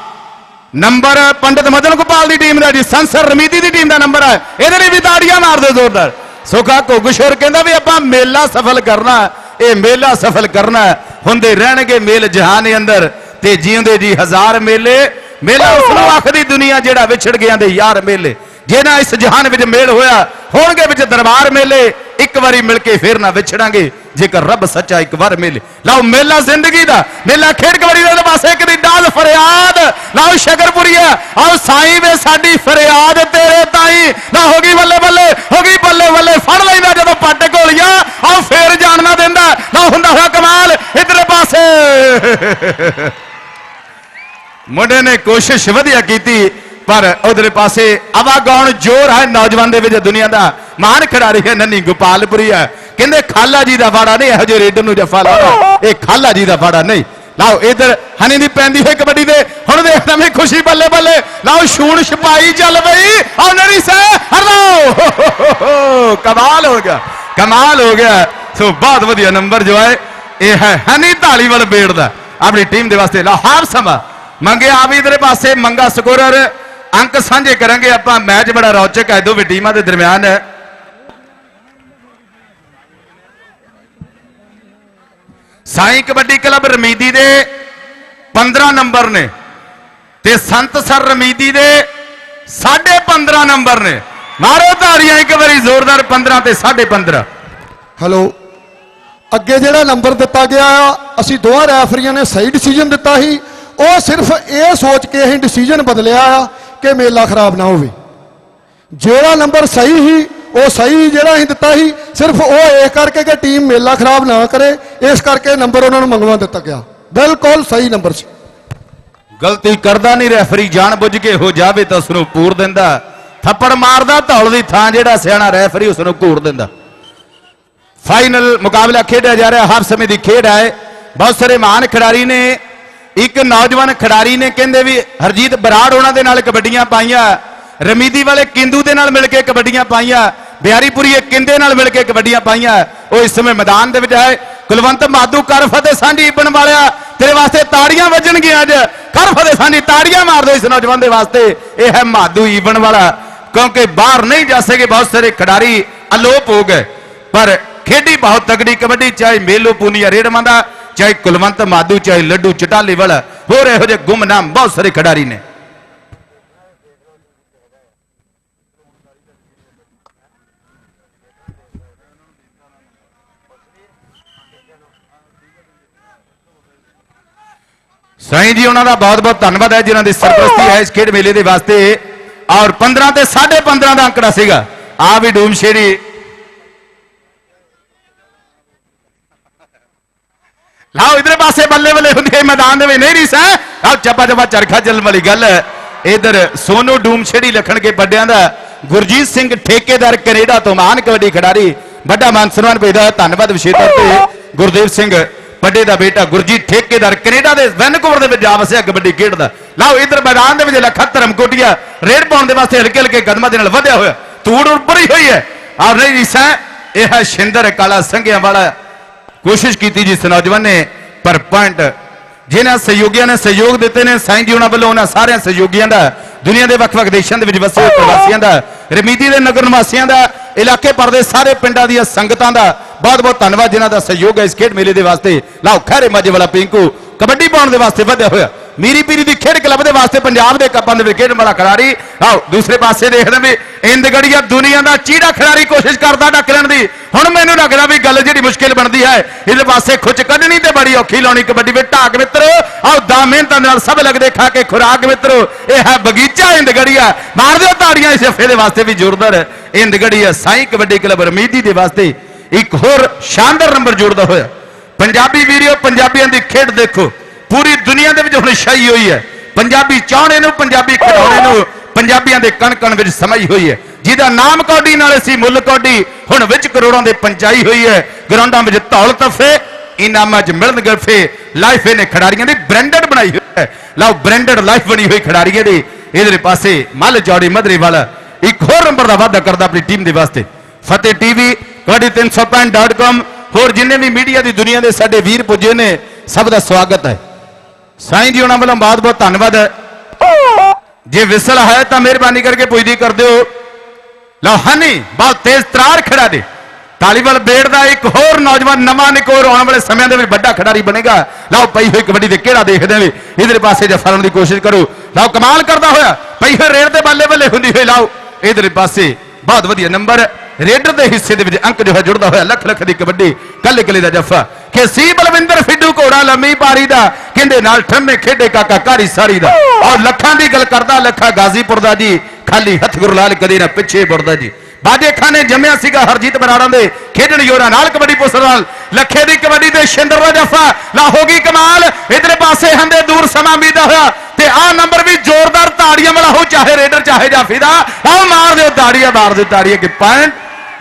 ਨੰਬਰ ਪੰਡਤ ਮਦਨ ਗੋਪਾਲ ਦੀ ਟੀਮ ਦਾ ਜੀ, ਸੰਸਰ ਰਮੀਤੀ ਦੀ ਟੀਮ ਦਾ ਨੰਬਰ ਹੈ। ਇਹਦੇ ਲਈ ਵੀ ਤਾੜੀਆਂ ਮਾਰ ਦਿਓ ਜ਼ੋਰਦਾਰ। ਸੁਖਾ ਘੁੱਗਸ਼ੋਰ ਕਹਿੰਦਾ ਵੀ ਆਪਾਂ ਮੇਲਾ ਸਫਲ ਕਰਨਾ ਇਹ ਮੇਲਾ ਸਫਲ ਕਰਨਾ ਹੁੰਦੇ ਰਹਿਣਗੇ ਮੇਲ ਜਹਾਨ ਦੇ ਅੰਦਰ ਤੇ ਜਿਉਂਦੇ ਜੀ ਹਜ਼ਾਰ ਮੇਲੇ। ਮੇਲਾ ਉਸ ਨੂੰ ਆਖਦੀ ਦੁਨੀਆ ਜਿਹੜਾ ਵਿਛੜ ਗਿਆ ਦੇ ਯਾਰ ਮੇਲੇ। ਜੇ ਨਾ ਇਸ ਜਹਾਨ ਵਿੱਚ ਮੇਲ ਹੋਇਆ ਹੋਣਗੇ ਵਿੱਚ ਦਰਬਾਰ ਮੇਲੇ। ਇੱਕ ਵਾਰੀ ਮਿਲ ਕੇ ਫੇਰ ਨਾ ਵਿਛੜਾਂਗੇ ਜੇਕਰ ਰੱਬ ਸੱਚਾ ਇੱਕ ਵਾਰ ਮਿਲੇ। ਲਓ ਮੇਲਾ ਜ਼ਿੰਦਗੀ ਦਾ। ਮੇਲਾ ਖੇਡ ਕਬੱਡੀ ਦੇ ਪਾਸੇ ਇੱਕ ਦੀ ਦਾਦ ਫਰਿਆਦ। ਲਓ ਸ਼ਕਰਪੁਰੀਆ ਆਓ ਸਾਈਂ ਵੇ ਸਾਡੀ ਫਰਿਆਦ ਤੇਰੇ ਤਾਈ। ਨਾ ਹੋ ਗਈ ਬੱਲੇ ਬੱਲੇ ਹੋ ਗਈ ਬੱਲੇ ਬੱਲੇ। ਫੜ ਲੈਂਦਾ ਜਦੋਂ ਪੱਟ ਘੋਲੀਆਂ ਆਓ ਫੇਰ ਜਾਣਨਾ ਦਿੰਦਾ। ਨਾ ਹੁੰਦਾ ਹੋਇਆ ਕਮਾਲ ਇਧਰਲੇ ਪਾਸੇ। ਮੁੰਡੇ ਨੇ ਕੋਸ਼ਿਸ਼ ਵਧੀਆ ਕੀਤੀ, ਪਰ ਉਧਰੇ ਪਾਸੇ ਆਵਾਗਾਉਣ ਜ਼ੋਰ ਹੈ ਨੌਜਵਾਨ ਦੇ ਵਿੱਚ ਦੁਨੀਆ ਦਾ। ਮਹਾਨ ਖਿਡਾਰੀ ਹੈ ਨੰਨੀ ਗੋਪਾਲਪੁਰੀ ਹੈ। ਕਹਿੰਦੇ ਖਾਲਾ ਜੀ ਦਾ ਫਾੜਾ ਨਹੀਂ, ਇਹੋ ਜਿਹੇ ਰੇਡਰ ਨੂੰ ਜਫਾ ਲਾਉਣਾ ਇਹ ਖਾਲਾ ਜੀ ਦਾ ਫਾੜਾ ਨਹੀਂ। ਲਾਓ, ਇਧਰ ਹਨੀ ਦੀ ਪੈਂਦੀ ਹੈ ਕਬੱਡੀ ਦੇ। ਹੁਣ ਦੇਖਦਾ ਮੈਂ ਖੁਸ਼ੀ ਬੱਲੇ ਬੱਲੇ। ਲਾਓ, ਛੂਣ ਛਪਾਈ ਚੱਲ ਪਈ। ਆ ਨਰੀ ਹਰਦੋ! ਕਮਾਲ ਹੋ ਗਿਆ। ਕਮਾਲ ਹੋ ਗਿਆ। ਸੋ ਬਹੁਤ ਵਧੀਆ ਨੰਬਰ ਜੋ ਹੈ, ਇਹ ਹੈ ਹਨੀ ਢਾਲੀਵਾਲ ਬੇੜ ਦਾ। ਆਪਣੀ ਟੀਮ ਦੇ ਵਾਸਤੇ ਲਾਓ, ਹਾਰ ਸਮਾਂ ਮੰਗੇ ਆ ਵੀ ਇਧਰੇ ਪਾਸੇ, ਮੰਗਾ ਸਕੋਰਰ, ਅੰਕ ਸਾਂਝੇ ਕਰਾਂਗੇ ਆਪਾਂ, ਮੈਚ ਬੜਾ ਰੌਚਕ ਹੈ, ਦੋਵੇਂ ਟੀਮਾਂ ਦੇ ਦਰਮਿਆਨ। ਹੈ ਸਾਈ ਕਬੱਡੀ ਕਲੱਬ ਰਮੀਦੀ ਦੇ 15 ਨੰਬਰ ਨੇ ਤੇ ਸੰਤ ਸਰ ਰਮੀਦੀ ਦੇ 15.5 ਨੰਬਰ ਨੇ। ਮਾਰੋ ਧਾਰੀਆਂ ਇੱਕ ਵਾਰੀ ਜ਼ੋਰਦਾਰ 15 ਤੇ 15.5 ਹੈਲੋ, ਅੱਗੇ ਜਿਹੜਾ ਨੰਬਰ ਦਿੱਤਾ ਗਿਆ ਅਸੀਂ ਦੋਹਾਂ ਰੈਫਰੀਆਂ ਨੇ ਸਹੀ ਡਿਸੀਜਨ ਦਿੱਤਾ ਸੀ। ਉਹ ਸਿਰਫ ਇਹ ਸੋਚ ਕੇ ਅਸੀਂ ਡਿਸੀਜਨ ਬਦਲਿਆ ਆ ਕਿ ਮੇਲਾ ਖਰਾਬ ਨਾ ਹੋਵੇ। ਜਿਹੜਾ ਨੰਬਰ ਸਹੀ ਸੀ, ਉਹ ਸਹੀ ਜਿਹੜਾ ਅਸੀਂ ਦਿੱਤਾ ਸੀ, ਸਿਰਫ ਉਹ ਇਹ ਕਰਕੇ ਕਿ ਟੀਮ ਮੇਲਾ ਖਰਾਬ ਨਾ ਕਰੇ, ਇਸ ਕਰਕੇ ਨੰਬਰ ਉਹਨਾਂ ਨੂੰ ਮੰਗਵਾ ਦਿੱਤਾ ਗਿਆ। ਬਿਲਕੁਲ ਸਹੀ ਨੰਬਰ ਸੀ। ਗਲਤੀ ਕਰਦਾ ਨਹੀਂ ਰੈਫਰੀ ਜਾਣ ਬੁੱਝ ਕੇ ਹੋ ਜਾਵੇ ਤਾਂ ਉਸ ਨੂੰ ਪੂਰ ਦਿੰਦਾ। ਥੱਪੜ ਮਾਰਦਾ, ਧੌਲ ਦੀ ਥਾਂ ਜਿਹੜਾ ਸਿਆਣਾ ਰੈਫਰੀ ਉਸ ਨੂੰ ਘੂਰ ਦਿੰਦਾ। ਫਾਈਨਲ ਮੁਕਾਬਲਾ ਖੇਡਿਆ ਜਾ ਰਿਹਾ, ਹਰ ਸਮੇਂ ਦੀ ਖੇਡ ਹੈ ਬਹੁਤ ਸਾਰੇ ਮਹਾਨ ਖਿਡਾਰੀ ਨੇ ਇੱਕ ਨੌਜਵਾਨ ਖਿਡਾਰੀ ਨੇ ਕਹਿੰਦੇ ਵੀ ਹਰਜੀਤ ਬਰਾੜ ਉਹਨਾਂ ਦੇ ਨਾਲ ਕਬੱਡੀਆਂ ਪਾਈਆਂ, ਰਮੀਦੀ ਵਾਲੇ ਕਿੰਦੂ ਦੇ ਨਾਲ ਮਿਲ ਕੇ ਕਬੱਡੀਆਂ ਪਾਈਆਂ, ਬਿਹਾਰੀਪੁਰੀ ਇਹ ਕਿੰਦੇ ਨਾਲ ਮਿਲ ਕੇ ਕਬੱਡੀਆਂ ਪਾਈਆਂ। ਉਹ ਇਸ ਸਮੇਂ ਮੈਦਾਨ ਦੇ ਵਿੱਚ ਹੈ ਕੁਲਵੰਤ ਮਾਦੂ ਕਰ ਫਤਿਹ ਸਾਂਝੀ ਬਣ ਵਾਲਿਆ। ਤੇਰੇ ਵਾਸਤੇ ਤਾੜੀਆਂ ਵੱਜਣਗੀਆਂ ਅੱਜ। ਕਰ ਫਤਿਹ ਸਾਂਝੀ ਤਾੜੀਆਂ ਮਾਰ ਦਿਓ ਇਸ ਨੌਜਵਾਨ ਦੇ ਵਾਸਤੇ। ਇਹ ਹੈ ਮਾਦੂ ਈਬਨ ਵਾਲਾ। ਕਿਉਂਕਿ ਬਾਹਰ ਨਹੀਂ ਜਾ ਸਕੇ ਬਹੁਤ ਸਾਰੇ ਖਿਡਾਰੀ ਅਲੋਪ ਹੋ ਗਏ। ਪਰ ਖੇਡੀ ਬਹੁਤ ਤਗੜੀ ਕਬੱਡੀ, ਚਾਹੇ ਮੇਲੋ ਪੂਨੀਆ ਰੇੜਮਾਂ ਦਾ ਚਾਹੇ ਕੁਲਵੰਤ, ਮਾਧੂ, ਚਾਹੇ ਲੱਡੂ, ਚਟਾਲੇ ਵਾਲਾ, ਹੋਰ ਇਹੋ ਜਿਹੇ ਗੁੰਮਨਾਮ ਬਹੁਤ ਸਾਰੇ ਖਿਡਾਰੀ ਨੇ। ਸਾਈਂ ਜੀ, ਉਹਨਾਂ ਦਾ ਬਹੁਤ ਬਹੁਤ ਧੰਨਵਾਦ ਹੈ, ਜਿਨ੍ਹਾਂ ਦੀ ਸਰਪ੍ਰਸਤੀ ਹੈ ਇਸ ਖੇਡ ਮੇਲੇ ਦੇ ਵਾਸਤੇ। ਔਰ 15 ਤੇ 15.5 ਦਾ ਅੰਕੜਾ ਸੀਗਾ। ਆ ਵੀ ਡੂਮਸ਼ੇਰੀ ਲਾਓ ਇਧਰ ਪਾਸੇ ਬੱਲੇ ਬੱਲੇ ਹੁੰਦੀ ਹੈ ਮੈਦਾਨ ਦੇ ਵਿੱਚ ਨਹੀਂ ਰਹੀ ਸੈ ਆਓ ਚੱਪਾ ਚੱਪਾ ਚਰਖਾ ਚੱਲਣ ਵਾਲੀ ਗੱਲ। ਹੈ ਇਧਰ ਸੋਨੂ ਡੂਮ ਛੇੜੀ ਲਖਣ ਵੱਡਿਆਂ ਦਾ। ਗੁਰਜੀਤ ਸਿੰਘ ਠੇਕੇਦਾਰ ਕੈਨੇਡਾ ਤੋਂ ਮਹਾਨ ਕਬੱਡੀ ਖਿਡਾਰੀ। ਵੱਡਾ ਮਾਨ ਸਨਮਾਨ ਭੇਜਦਾ ਧੰਨਵਾਦ ਵਿਸ਼ੇਸ਼ ਤੌਰ ਤੇ ਗੁਰਦੇਵ ਸਿੰਘ। ਵੱਡੇ ਦਾ ਬੇਟਾ ਗੁਰਜੀਤ ਠੇਕੇਦਾਰ ਕੈਨੇਡਾ ਦੇ ਵੈਨਕੂਵਰ ਦੇ ਵਿੱਚ ਜਾ ਵਸਿਆ ਕਬੱਡੀ ਖੇਡਦਾ। ਲਾਓ ਇਧਰ ਮੈਦਾਨ ਦੇ ਵਿੱਚ ਲੱਖਾ ਧਰਮਕੋਟੀਆ। ਰੇਡ ਪਾਉਣ ਦੇ ਵਾਸਤੇ ਹਲਕੇ ਹਲਕੇ ਕਦਮਾਂ ਦੇ ਨਾਲ ਵਧਿਆ ਹੋਇਆ। ਤੂੜ ਉੱਪਰ ਹੀ ਹੋਈ ਹੈ। ਆਹ ਨਹੀਂ ਰੀਸਾ ਇਹ ਹੈ ਸ਼ਿੰਦਰ ਕਾਲਾ ਸੰਘਿਆਂ ਵਾਲਾ ਕੋਸ਼ਿਸ਼ ਕੀਤੀ ਜਿਸ ਨੌਜਵਾਨ ਨੇ, ਪਰ ਪੁਆਇੰਟ ਜਿਨ੍ਹਾਂ ਸਹਿਯੋਗੀਆਂ ਨੇ ਸਹਿਯੋਗ ਦਿੱਤੇ ਨੇ, ਸਾਈਂ ਜੀ ਉਹਨਾਂ ਵੱਲੋਂ ਉਹਨਾਂ ਸਾਰਿਆਂ ਸਹਿਯੋਗੀਆਂ ਦਾ, ਦੁਨੀਆ ਦੇ ਵੱਖ-ਵੱਖ ਦੇਸ਼ਾਂ ਦੇ ਵਿੱਚ ਵਸੇ ਹੋਏ ਪ੍ਰਵਾਸੀਆਂ ਦਾ ਰਮੀਦੀ ਦੇ ਨਗਰ ਨਿਵਾਸੀਆਂ ਦਾ, ਇਲਾਕੇ ਪਰ ਦੇ ਸਾਰੇ ਪਿੰਡਾਂ ਦੀਆਂ ਸੰਗਤਾਂ ਦਾ, ਬਹੁਤ-ਬਹੁਤ ਧੰਨਵਾਦ ਜਿਨ੍ਹਾਂ ਦਾ ਸਹਿਯੋਗ ਹੈ ਇਸ ਖੇਡ ਮੇਲੇ ਦੇ ਵਾਸਤੇ। ਲਾਓ ਖੈਰੇ ਮਾਝੇ ਵਾਲਾ ਪਿੰਕੂ, ਕਬੱਡੀ ਪਾਉਣ ਦੇ ਵਾਸਤੇ ਵਧਿਆ ਹੋਇਆ। ਮੀਰੀ ਪੀਰੀ ਦੀ ਖੇਡ ਕਲੱਬ ਦੇ ਵਾਸਤੇ ਪੰਜਾਬ ਦੇ ਕੱਪਾਂ ਦੇ ਵਿੱਚ ਵਾਲਾ ਖਿਡਾਰੀ। ਆਓ, ਦੂਸਰੇ ਪਾਸੇ ਦੇਖਦੇ ਵੀ ਇੰਦਗੜੀਆ ਦੁਨੀਆ ਦਾ ਚੀੜਾ ਖਿਡਾਰੀ ਕੋਸ਼ਿਸ਼ ਕਰਦਾ ਡੱਕਣ ਦੀ। ਹੁਣ ਮੈਨੂੰ ਲੱਗਦਾ ਵੀ ਗੱਲ ਜਿਹੜੀ ਮੁਸ਼ਕਿਲ ਬਣਦੀ ਹੈ, ਇਹਦੇ ਪਾਸੇ ਖੁੱਚ ਕੱਢਣੀ ਤੇ ਬੜੀ ਔਖੀ ਲਾਉਣੀ ਕਬੱਡੀ ਵਿੱਚ। ਢਾਕ ਮਿੱਤਰੋ, ਆਓ ਦਾ ਮਿਹਨਤਾਂ ਨਾਲ ਸਭ ਲੱਗਦੇ ਖਾ ਕੇ ਖੁਰਾਕ ਮਿੱਤਰੋ, ਇਹ ਹੈ ਬਗੀਚਾ ਇੰਦਗੜੀਆ। ਮਾਰ ਦਿਓ ਤਾੜੀਆਂ ਇਸ ਜੱਫੇ ਦੇ ਵਾਸਤੇ ਵੀ ਜ਼ੋਰਦਾਰ। ਇੰਦਗੜੀਆ ਸਾਈ ਕਬੱਡੀ ਕਲੱਬ ਰਮੀਦੀ ਦੇ ਵਾਸਤੇ ਇੱਕ ਹੋਰ ਸ਼ਾਨਦਾਰ ਨੰਬਰ ਜੋੜਦਾ ਹੋਇਆ। ਪੰਜਾਬੀ ਵੀਡੀਓ ਪੰਜਾਬੀਆਂ ਦੀ ਖੇਡ ਦੇਖੋ। ਪੂਰੀ ਦੁਨੀਆ ਦੇ ਵਿੱਚ ਹੁਣ ਛਾਈ ਹੋਈ ਹੈ। ਪੰਜਾਬੀ ਚਾਹਣੇ ਨੂੰ, ਪੰਜਾਬੀ ਖਿਡੌਣੇ ਨੂੰ, ਪੰਜਾਬੀਆਂ ਦੇ ਕਣ ਕਣ ਵਿੱਚ ਸਮਾਈ ਹੋਈ ਹੈ। ਜਿਹਦਾ ਨਾਮ ਕੌਡੀ ਨਾਲ ਸੀ ਮੁੱਲ ਕੌਡੀ ਹੁਣ ਵਿੱਚ ਕਰੋੜਾਂ ਦੇ ਪੰਚਾਈ ਹੋਈ ਹੈ। ਗਰਾਊਂਡਾਂ ਵਿੱਚ ਧੌਲ ਤਫੇ, ਇਨਾਮਾਂ 'ਚ ਮਿਲਣ ਗਲਫੇ ਲਾਈਫ ਇਹਨੇ ਖਿਡਾਰੀਆਂ ਦੀ ਬ੍ਰਾਂਡਡ ਬਣਾਈ ਹੋਈ ਹੈ। ਲਓ, ਬ੍ਰਾਂਡਡ ਲਾਈਫ ਬਣੀ ਹੋਈ ਖਿਡਾਰੀਆਂ ਦੀ। ਇਹਦੇ ਪਾਸੇ ਮੱਲ ਜੌੜੀ ਮਧਰੇ ਵਾਲਾ ਇੱਕ ਹੋਰ ਨੰਬਰ ਦਾ ਵਾਅਦਾ ਕਰਦਾ ਆਪਣੀ ਟੀਮ ਦੇ ਵਾਸਤੇ। ਫਤਿਹ ਟੀਵੀ ਕਬੱਡੀ 300.com ਹੋਰ ਜਿੰਨੇ ਵੀ ਮੀਡੀਆ ਦੀ ਦੁਨੀਆ ਦੇ ਸਾਡੇ ਵੀਰ ਪੁੱਜੇ ਨੇ, ਸਭ ਦਾ ਸਵਾਗਤ ਹੈ। ਸਾਈਂ ਜੀ ਉਹਨਾਂ ਵੱਲੋਂ ਬਹੁਤ ਬਹੁਤ ਧੰਨਵਾਦ ਹੈ। ਜੇ ਵਿਸਲ ਹੈ ਤਾਂ ਮਿਹਰਬਾਨੀ ਕਰਕੇ ਪੁੱਜਦੀ ਕਰ ਦਿਓ। ਲਓ ਹਨੀ ਬਹੁਤ ਤੇਜ਼ ਤਰਾਰ ਖੜਾ ਦੇ। ਤਾਲੀਵਾਲ ਬੇੜ ਦਾ ਇੱਕ ਹੋਰ ਨੌਜਵਾਨ ਨਵਾਂ ਨਿਕੋਰ ਆਉਣ ਵਾਲੇ ਸਮਿਆਂ ਦੇ ਵਿੱਚ ਵੱਡਾ ਖਿਡਾਰੀ ਬਣੇਗਾ। ਲਓ ਪਈ ਹੋਈ ਕਬੱਡੀ ਦੇ ਕਿਹੜਾ ਦੇਖਦੇ ਨੇ। ਇਧਰ ਪਾਸੇ ਜੇ ਫੜਨ ਦੀ ਕੋਸ਼ਿਸ਼ ਕਰੋ। ਲਓ ਕਮਾਲ ਕਰਦਾ ਹੋਇਆ। ਪਈ ਹੋਈ ਰੇਡ ਦੇ ਬੱਲੇ ਬੱਲੇ ਹੁੰਦੀ ਹੋਈ, ਲਓ। ਇਧਰਲੇ ਪਾਸੇ ਬਹੁਤ ਵਧੀਆ ਨੰਬਰ, ਰੇਡਰ ਦੇ ਹਿੱਸੇ ਦੇ ਵਿੱਚ ਅੰਕ ਜੋ ਹੈ ਜੁੜਦਾ ਹੋਇਆ ਲੱਖ ਲੱਖ ਦੀ ਕਬੱਡੀ ਕੱਲੇ ਕੱਲੇ ਦਾ ਜੱਫਾ। ਕਿ ਸੀ ਬਲਵਿੰਦਰ ਫਿੱਡੂ ਘੋੜਾ ਲੰਮੀ ਪਾਰੀ ਦਾ, ਕਹਿੰਦੇ ਨਾਲ ਠੰਮੇ ਖੇਡੇ ਕਾਕਾ ਕਾਰੀ ਸਾਰੀ ਦਾ। ਔਰ ਲੱਖਾਂ ਦੀ ਗੱਲ ਕਰਦਾ ਲੱਖਾ ਗਾਜ਼ੀਪੁਰ ਦਾ ਜੀ, ਖਾਲੀ ਹੱਥ ਗੁਰਲਾਲ ਕਦੇ ਨਾ ਪਿੱਛੇ ਮੁੜਦਾ ਜੀ। ਬਾਜੇ ਖਾਨ ਨੇ ਜੰਮਿਆ ਸੀਗਾ ਹਰਜੀਤ ਬਰਾੜਾ ਦੇ, ਖੇਡਣ ਯੋਰਾ ਨਾਲ ਕਬੱਡੀ ਪੁੱਛ ਨਾਲ। ਲੱਖੇ ਦੀ ਕਬੱਡੀ ਤੇ ਸ਼ਿੰਦਰ ਦਾ ਜੱਫਾ ਲਾ ਹੋ ਗਈ ਕਮਾਲ, ਇਧਰ ਪਾਸੇ ਹੰਦੇ ਦੂਰ ਸਮਾਂ ਬੀਦਾ ਹੋਇਆ। ਤੇ ਆਹ ਨੰਬਰ ਵੀ ਜ਼ੋਰਦਾਰ ਤਾੜੀਆਂ ਵਾਲਾ ਹੋ ਚਾਹੇ ਰੇਡਰ ਚਾਹੇ ਜਾਫੀ ਦਾ। ਆਹ ਮਾਰ ਦਿਓ ਤਾੜੀਆਂ ਮਾਰ ਦਿਓ ਤਾੜੀਆਂ ਕਿ ਪੁਆਇੰਟ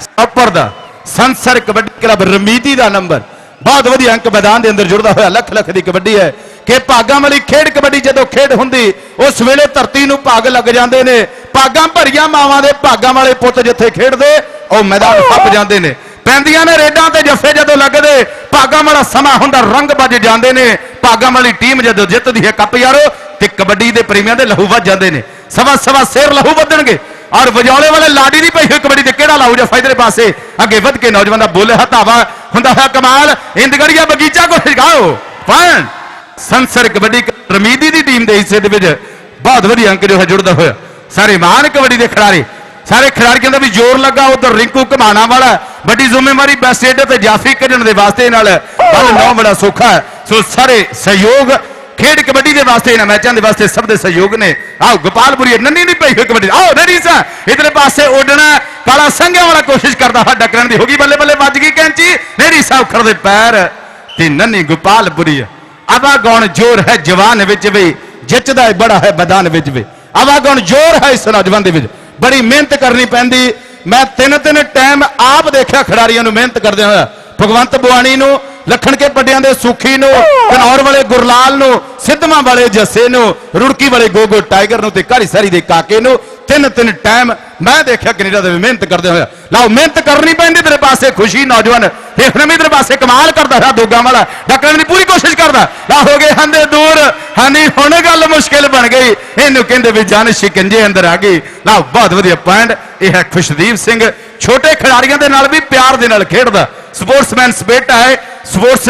ਸੱਪਰ ਦਾ। ਸੰਸਰ ਕਬੱਡੀ ਕਲੱਬ ਰਮੀਤੀ ਦਾ ਨੰਬਰ ਬਹੁਤ ਵਧੀਆ ਅੰਕ ਮੈਦਾਨ ਦੇ ਅੰਦਰ ਜੁੜਦਾ ਹੋਇਆ ਲੱਖ ਲੱਖ ਦੀ ਕਬੱਡੀ ਹੈ। ਕਿ ਭਾਗਾਂ ਵਾਲੀ ਖੇਡ ਕਬੱਡੀ ਜਦੋਂ ਖੇਡ ਹੁੰਦੀ ਉਸ ਵੇਲੇ ਧਰਤੀ ਨੂੰ ਭਾਗ ਲੱਗ ਜਾਂਦੇ ਨੇ। ਭਾਗਾਂ ਭਰੀਆਂ ਮਾਵਾਂ ਦੇ ਭਾਗਾਂ ਵਾਲੇ ਪੁੱਤ ਜਿੱਥੇ ਖੇਡਦੇ ਉਹ ਮੈਦਾਨ ਫੱਪ ਜਾਂਦੇ ਨੇ। ਪੈਂਦੀਆਂ ਨੇ ਰੇਡਾਂ ਤੇ ਜੱਫੇ ਜਦੋਂ ਲੱਗਦੇ, ਭਾਗਾਂ ਵਾਲਾ ਸਮਾਂ ਹੁੰਦਾ, ਰੰਗ ਵੱਜ ਜਾਂਦੇ ਨੇ। ਭਾਗਾਂ ਵਾਲੀ ਟੀਮ ਜਦੋਂ ਜਿੱਤਦੀ ਹੈ ਕੱਪ ਯਾਰੋ, ਤੇ ਕਬੱਡੀ ਦੇ ਪ੍ਰੇਮੀਆਂ ਦੇ ਲਹੂ ਵੱਜ ਜਾਂਦੇ ਨੇ। ਸਵਾ ਸਵਾ ਸਿਰ ਲਹੂ ਵੱਧਣਗੇ। ਔਰ ਵਜੌਲੇ ਵਾਲੇ ਲਾਡੀ ਦੀ ਪਈ ਹੋਈ ਕਬੱਡੀ ਤੇ ਕਿਹੜਾ ਲਾਊ ਜਾਂ ਫਾਇਦੇ ਪਾਸੇ? ਅੱਗੇ ਵੱਧ ਕੇ ਨੌਜਵਾਨ ਦਾ ਬੋਲੇ ਹਤਾਵਾ ਹੁੰਦਾ ਹੈ ਕਮਾਲ। ਇੰਦਗੜੀਆ ਬਗੀਚਾ ਕੋ ਹਿਗਾਓ ਫਾਇਨ ਸੰਸਰ ਕਬੱਡੀ ਰਮੀਦੀ ਦੀ ਟੀਮ ਦੇ ਹਿੱਸੇ ਦੇ ਵਿੱਚ ਬਹੁਤ ਵਧੀਆ ਅੰਕ ਜੋ ਹੈ ਜੁੜਦਾ ਹੋਇਆ। ਸਾਰੇ ਮਾਨ ਕਬੱਡੀ ਦੇ ਖਿਡਾਰੀ। ਸਾਰੇ ਖਿਡਾਰੀਆਂ ਦਾ ਵੀ ਜ਼ੋਰ ਲੱਗਾ, ਉਧਰ ਰਿੰਕੂ ਘਮਾਣਾ ਵਾਲਾ ਵੱਡੀ ਜ਼ਿੰਮੇਵਾਰੀ ਬੈਸਟ ਏਡ ਤੇ ਜਾਫੀ ਕੱਢਣ ਦੇ ਵਾਸਤੇ ਨਾਲ ਵੱਲ ਨੌ ਬੜਾ ਸੌਖਾ ਸੋ ਸਾਰੇ ਸਹਿਯੋਗ, ਖੇਡ ਕਬੱਡੀ ਦੇ ਵਾਸਤੇ ਇਹਨਾਂ ਮੈਚਾਂ ਦੇ ਵਾਸਤੇ ਸਭ ਦੇ ਸਹਿਯੋਗ ਨੇ। ਆਓ, ਗੋਪਾਲਪੁਰੀ ਨੰਨੀ ਨਹੀਂ ਪਈ ਹੋਈ ਕਬੱਡੀ। ਆਓ ਨਰੀ ਸਾ ਇਧਰੇ ਪਾਸੇ ਉੱਡਣਾ ਕਾਲਾ ਸੰਘਿਆ ਵਾਲਾ ਕੋਸ਼ਿਸ਼ ਕਰਦਾ ਹੈ ਡੱਕਣ ਦੀ। ਹੋ ਗਈ ਬੱਲੇ ਬੱਲੇ, ਵੱਜ ਗਈ ਕੈਂਚੀ। ਨਰੀ ਸਾ ਉਖੜ ਦੇ ਪੈਰ। ਤੇ ਨੰਨੀ ਗੋਪਾਲਪੁਰੀ। ਆਵਾ ਗੌਣ ਜੋਰ ਹੈ ਜਵਾਨ ਵਿੱਚ ਵੀ, ਜਿੱਤਦਾ ਹੈ ਬੜਾ ਹੈ ਮੈਦਾਨ ਵਿੱਚ ਵੀ। ਆਵਾ ਗੌਣ ਜੋਰ ਹੈ ਇਸ ਨੌਜਵਾਨ ਦੇ ਵਿੱਚ। ਬੜੀ ਮਿਹਨਤ ਕਰਨੀ ਪੈਂਦੀ। ਮੈਂ ਤਿੰਨ ਤਿੰਨ ਟਾਈਮ ਆਪ ਦੇਖਿਆ ਖਿਡਾਰੀਆਂ ਨੂੰ ਮਿਹਨਤ ਕਰਦੇ ਹੋਇਆ। ਭਗਵੰਤ ਬੁਆਣੀ ਨੂੰ ਲੱਖਣ ਕੇ ਪੱਡਿਆਂ ਦੇ ਸੁਖੀ ਨੂੰ, ਕਨੌਰ ਵਾਲੇ ਗੁਰਲਾਲ ਨੂੰ, ਸਿੱਧਵਾਂ ਵਾਲੇ ਜੱਸੇ ਨੂੰ, ਰੁੜਕੀ ਵਾਲੇ ਗੋਗੋ ਟਾਈਗਰ ਨੂੰ ਤੇ ਕਾਲੀ ਸਾਰੀ ਦੇ ਕਾਕੇ ਨੂੰ, ਤਿੰਨ ਤਿੰਨ ਟਾਈਮ ਮੈਂ ਦੇਖਿਆ ਕੈਨੇਡਾ ਦੇ ਮਿਹਨਤ ਕਰਦੇ ਹੋਇਆ ਲਓ, ਮਿਹਨਤ ਕਰਨੀ ਪੈਂਦੀ ਤੇਰੇ ਪਾਸੇ, ਖੁਸ਼ੀ ਨੌਜਵਾਨ। ਦੇਖ ਨਵੀਂ ਤੇਰੇ ਪਾਸੇ ਕਮਾਲ ਕਰਦਾ ਹੈ ਦੋਗਾ ਵਾਲਾ ਡੱਕਣ ਦੀ ਪੂਰੀ ਕੋਸ਼ਿਸ਼ ਕਰਦਾ। ਲਾ ਹੋ ਗਏ ਹੰਦੇ ਦੂਰ, ਹਾਨੀ ਹੁਣ ਗੱਲ ਮੁਸ਼ਕਿਲ ਬਣ ਗਈ। ਇਹਨੂੰ ਕਹਿੰਦੇ ਵੀ ਜਾਨ ਸ਼ਿਕੰਜੇ ਅੰਦਰ ਆ ਗਈ। ਲਾ ਬਹੁਤ ਵਧੀਆ ਪੁਆਇੰਟ ਇਹ ਹੈ ਖੁਸ਼ਦੀਪ ਸਿੰਘ। ਛੋਟੇ ਖਿਡਾਰੀਆਂ ਦੇ ਨਾਲ ਵੀ ਪਿਆਰ ਦੇ ਨਾਲ ਖੇਡਦਾ। ਸਪੋਰਟਸਮੈਨ ਸਪਿਰਿਟ ਹੈ ਸਪੋਰਟਸ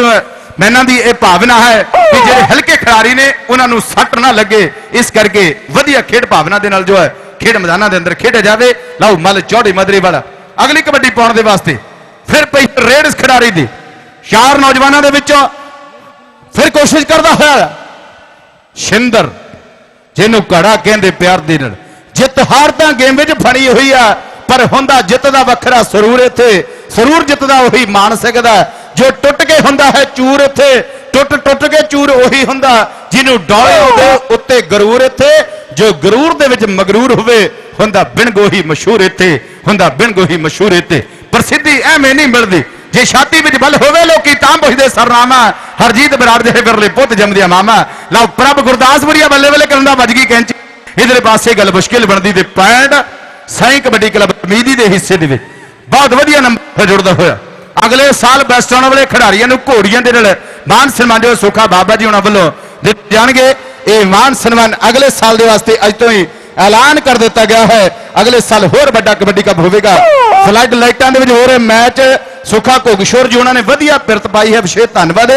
ਮੈਨਾਂ ਦੀ ਇਹ ਭਾਵਨਾ ਹੈ ਕਿ ਜਿਹੜੇ ਹਲਕੇ ਖਿਡਾਰੀ ਨੇ, ਉਹਨਾਂ ਨੂੰ ਸੱਟ ਨਾ ਲੱਗੇ। ਇਸ ਕਰਕੇ ਵਧੀਆ ਖੇਡ ਭਾਵਨਾ ਦੇ ਨਾਲ ਜੋ ਹੈ, ਖੇਡ ਮੈਦਾਨਾਂ ਦੇ ਅੰਦਰ ਖੇਡਿਆ ਜਾਵੇ। ਲਓ ਮੱਲ ਚੌੜੀ ਮਦਰੀ ਵਾਲਾ। ਅਗਲੀ ਕਬੱਡੀ ਪਾਉਣ ਦੇ ਵਾਸਤੇ ਫਿਰ ਪਈ ਰੇਡਸ ਖਿਡਾਰੀ ਦੀ। ਚਾਰ ਨੌਜਵਾਨਾਂ ਦੇ ਵਿੱਚੋਂ ਫਿਰ ਕੋਸ਼ਿਸ਼ ਕਰਦਾ ਹੋਇਆ ਸ਼ਿੰਦਰ, ਜਿਹਨੂੰ ਘੜਾ ਕਹਿੰਦੇ ਪਿਆਰ ਦੇ ਨਾਲ। ਜਿੱਤ ਹਾਰ ਤਾਂ ਗੇਮ ਵਿੱਚ ਫੜੀ ਹੋਈ ਆ ਪਰ ਹੁੰਦਾ ਜਿੱਤ ਦਾ ਵੱਖਰਾ ਸਰੂਰ ਇੱਥੇ। ਸਰੂਰ ਜਿੱਤਦਾ ਉਹੀ ਮਾਣ ਸਕਦਾ ਜੋ ਟੁੱਟ ਕੇ ਹੁੰਦਾ ਹੈ ਚੂਰ ਇੱਥੇ, ਟੁੱਟ ਟੁੱਟ ਕੇ ਚੂਰ ਉਹੀ ਹੁੰਦਾ। ਜਿਹਨੂੰ ਡੋਲੇ ਉਹਦੇ ਉੱਤੇ ਗਰੂਰ ਇੱਥੇ, ਜੋ ਗਰੂਰ ਦੇ ਵਿੱਚ ਮਗਰੂਰ ਹੋਵੇ, ਹੁੰਦਾ ਬਿਨ ਗੋਹੀ ਮਸ਼ਹੂਰ ਇੱਥੇ, ਹੁੰਦਾ ਬਿਨ ਗੋਹੀ ਮਸ਼ਹੂਰ ਇੱਥੇ। ਪ੍ਰਸਿੱਧੀ ਐਵੇਂ ਨਹੀਂ ਮਿਲਦੀ। ਜੇ ਛਾਤੀ ਵਿੱਚ ਬਲ ਹੋਵੇ ਲੋਕੀ ਤਾਂ ਪੁੱਛਦੇ ਸਰਨਾਮਾ ਹਰਜੀਤ ਬਰਾੜ ਦੇ ਵਿਰਲੇ ਪੁੱਤ ਜੰਮਦਿਆ ਮਾਮਾ। ਲਓ ਪ੍ਰਭ ਗੁਰਦਾਸਪੁਰੀਆ ਬੱਲੇ ਬੱਲੇ ਕਰਨ ਦਾ ਵੱਜ ਗਈ ਕੈਂਚੀ। ਇਧਰੇ ਪਾਸੇ ਗੱਲ ਮੁਸ਼ਕਿਲ ਬਣਦੀ ਤੇ ਪੈਂਡ ਸਾਈ ਕਬੱਡੀ ਕਲੱਬ ਮੀਦੀ ਦੇ ਹਿੱਸੇ ਦੇ ਵਿੱਚ। ਬਹੁਤ ਵਧੀਆ ਨੰਬਰ ਜੁੜਦਾ ਹੋਇਆ। ਅਗਲੇ ਸਾਲ ਬੈਸਟ ਆਉਣ ਵਾਲੇ ਖਿਡਾਰੀਆਂ ਨੂੰ ਘੋੜੀਆਂ ਦੇ ਨਾਲ ਮਾਨ ਸਨਮਾਨ ਜੋ ਸੁਖਾ ਬਾਬਾ ਜੀ ਉਹਨਾਂ ਵੱਲੋਂ ਦਿੱਤੇ ਜਾਣਗੇ। ਇਹ ਮਾਨ ਸਨਮਾਨ ਅਗਲੇ ਸਾਲ ਦੇ ਵਾਸਤੇ ਅੱਜ ਤੋਂ ਹੀ ਐਲਾਨ ਕਰ ਦਿੱਤਾ ਗਿਆ ਹੈ। ਅਗਲੇ ਸਾਲ ਹੋਰ ਵੱਡਾ ਕਬੱਡੀ ਕੱਪ ਹੋਵੇਗਾ। ਫਲੱਡ ਲਾਈਟਾਂ ਦੇ ਵਿੱਚ ਹੋ ਰਹੇ ਮੈਚ। ਸੁਖਾ ਘੋਗਸ਼ੋਰ ਜੀ ਉਹਨਾਂ ਨੇ ਵਧੀਆ ਪਿਰਤ ਪਾਈ ਹੈ। ਵਿਸ਼ੇਸ਼ ਧੰਨਵਾਦ।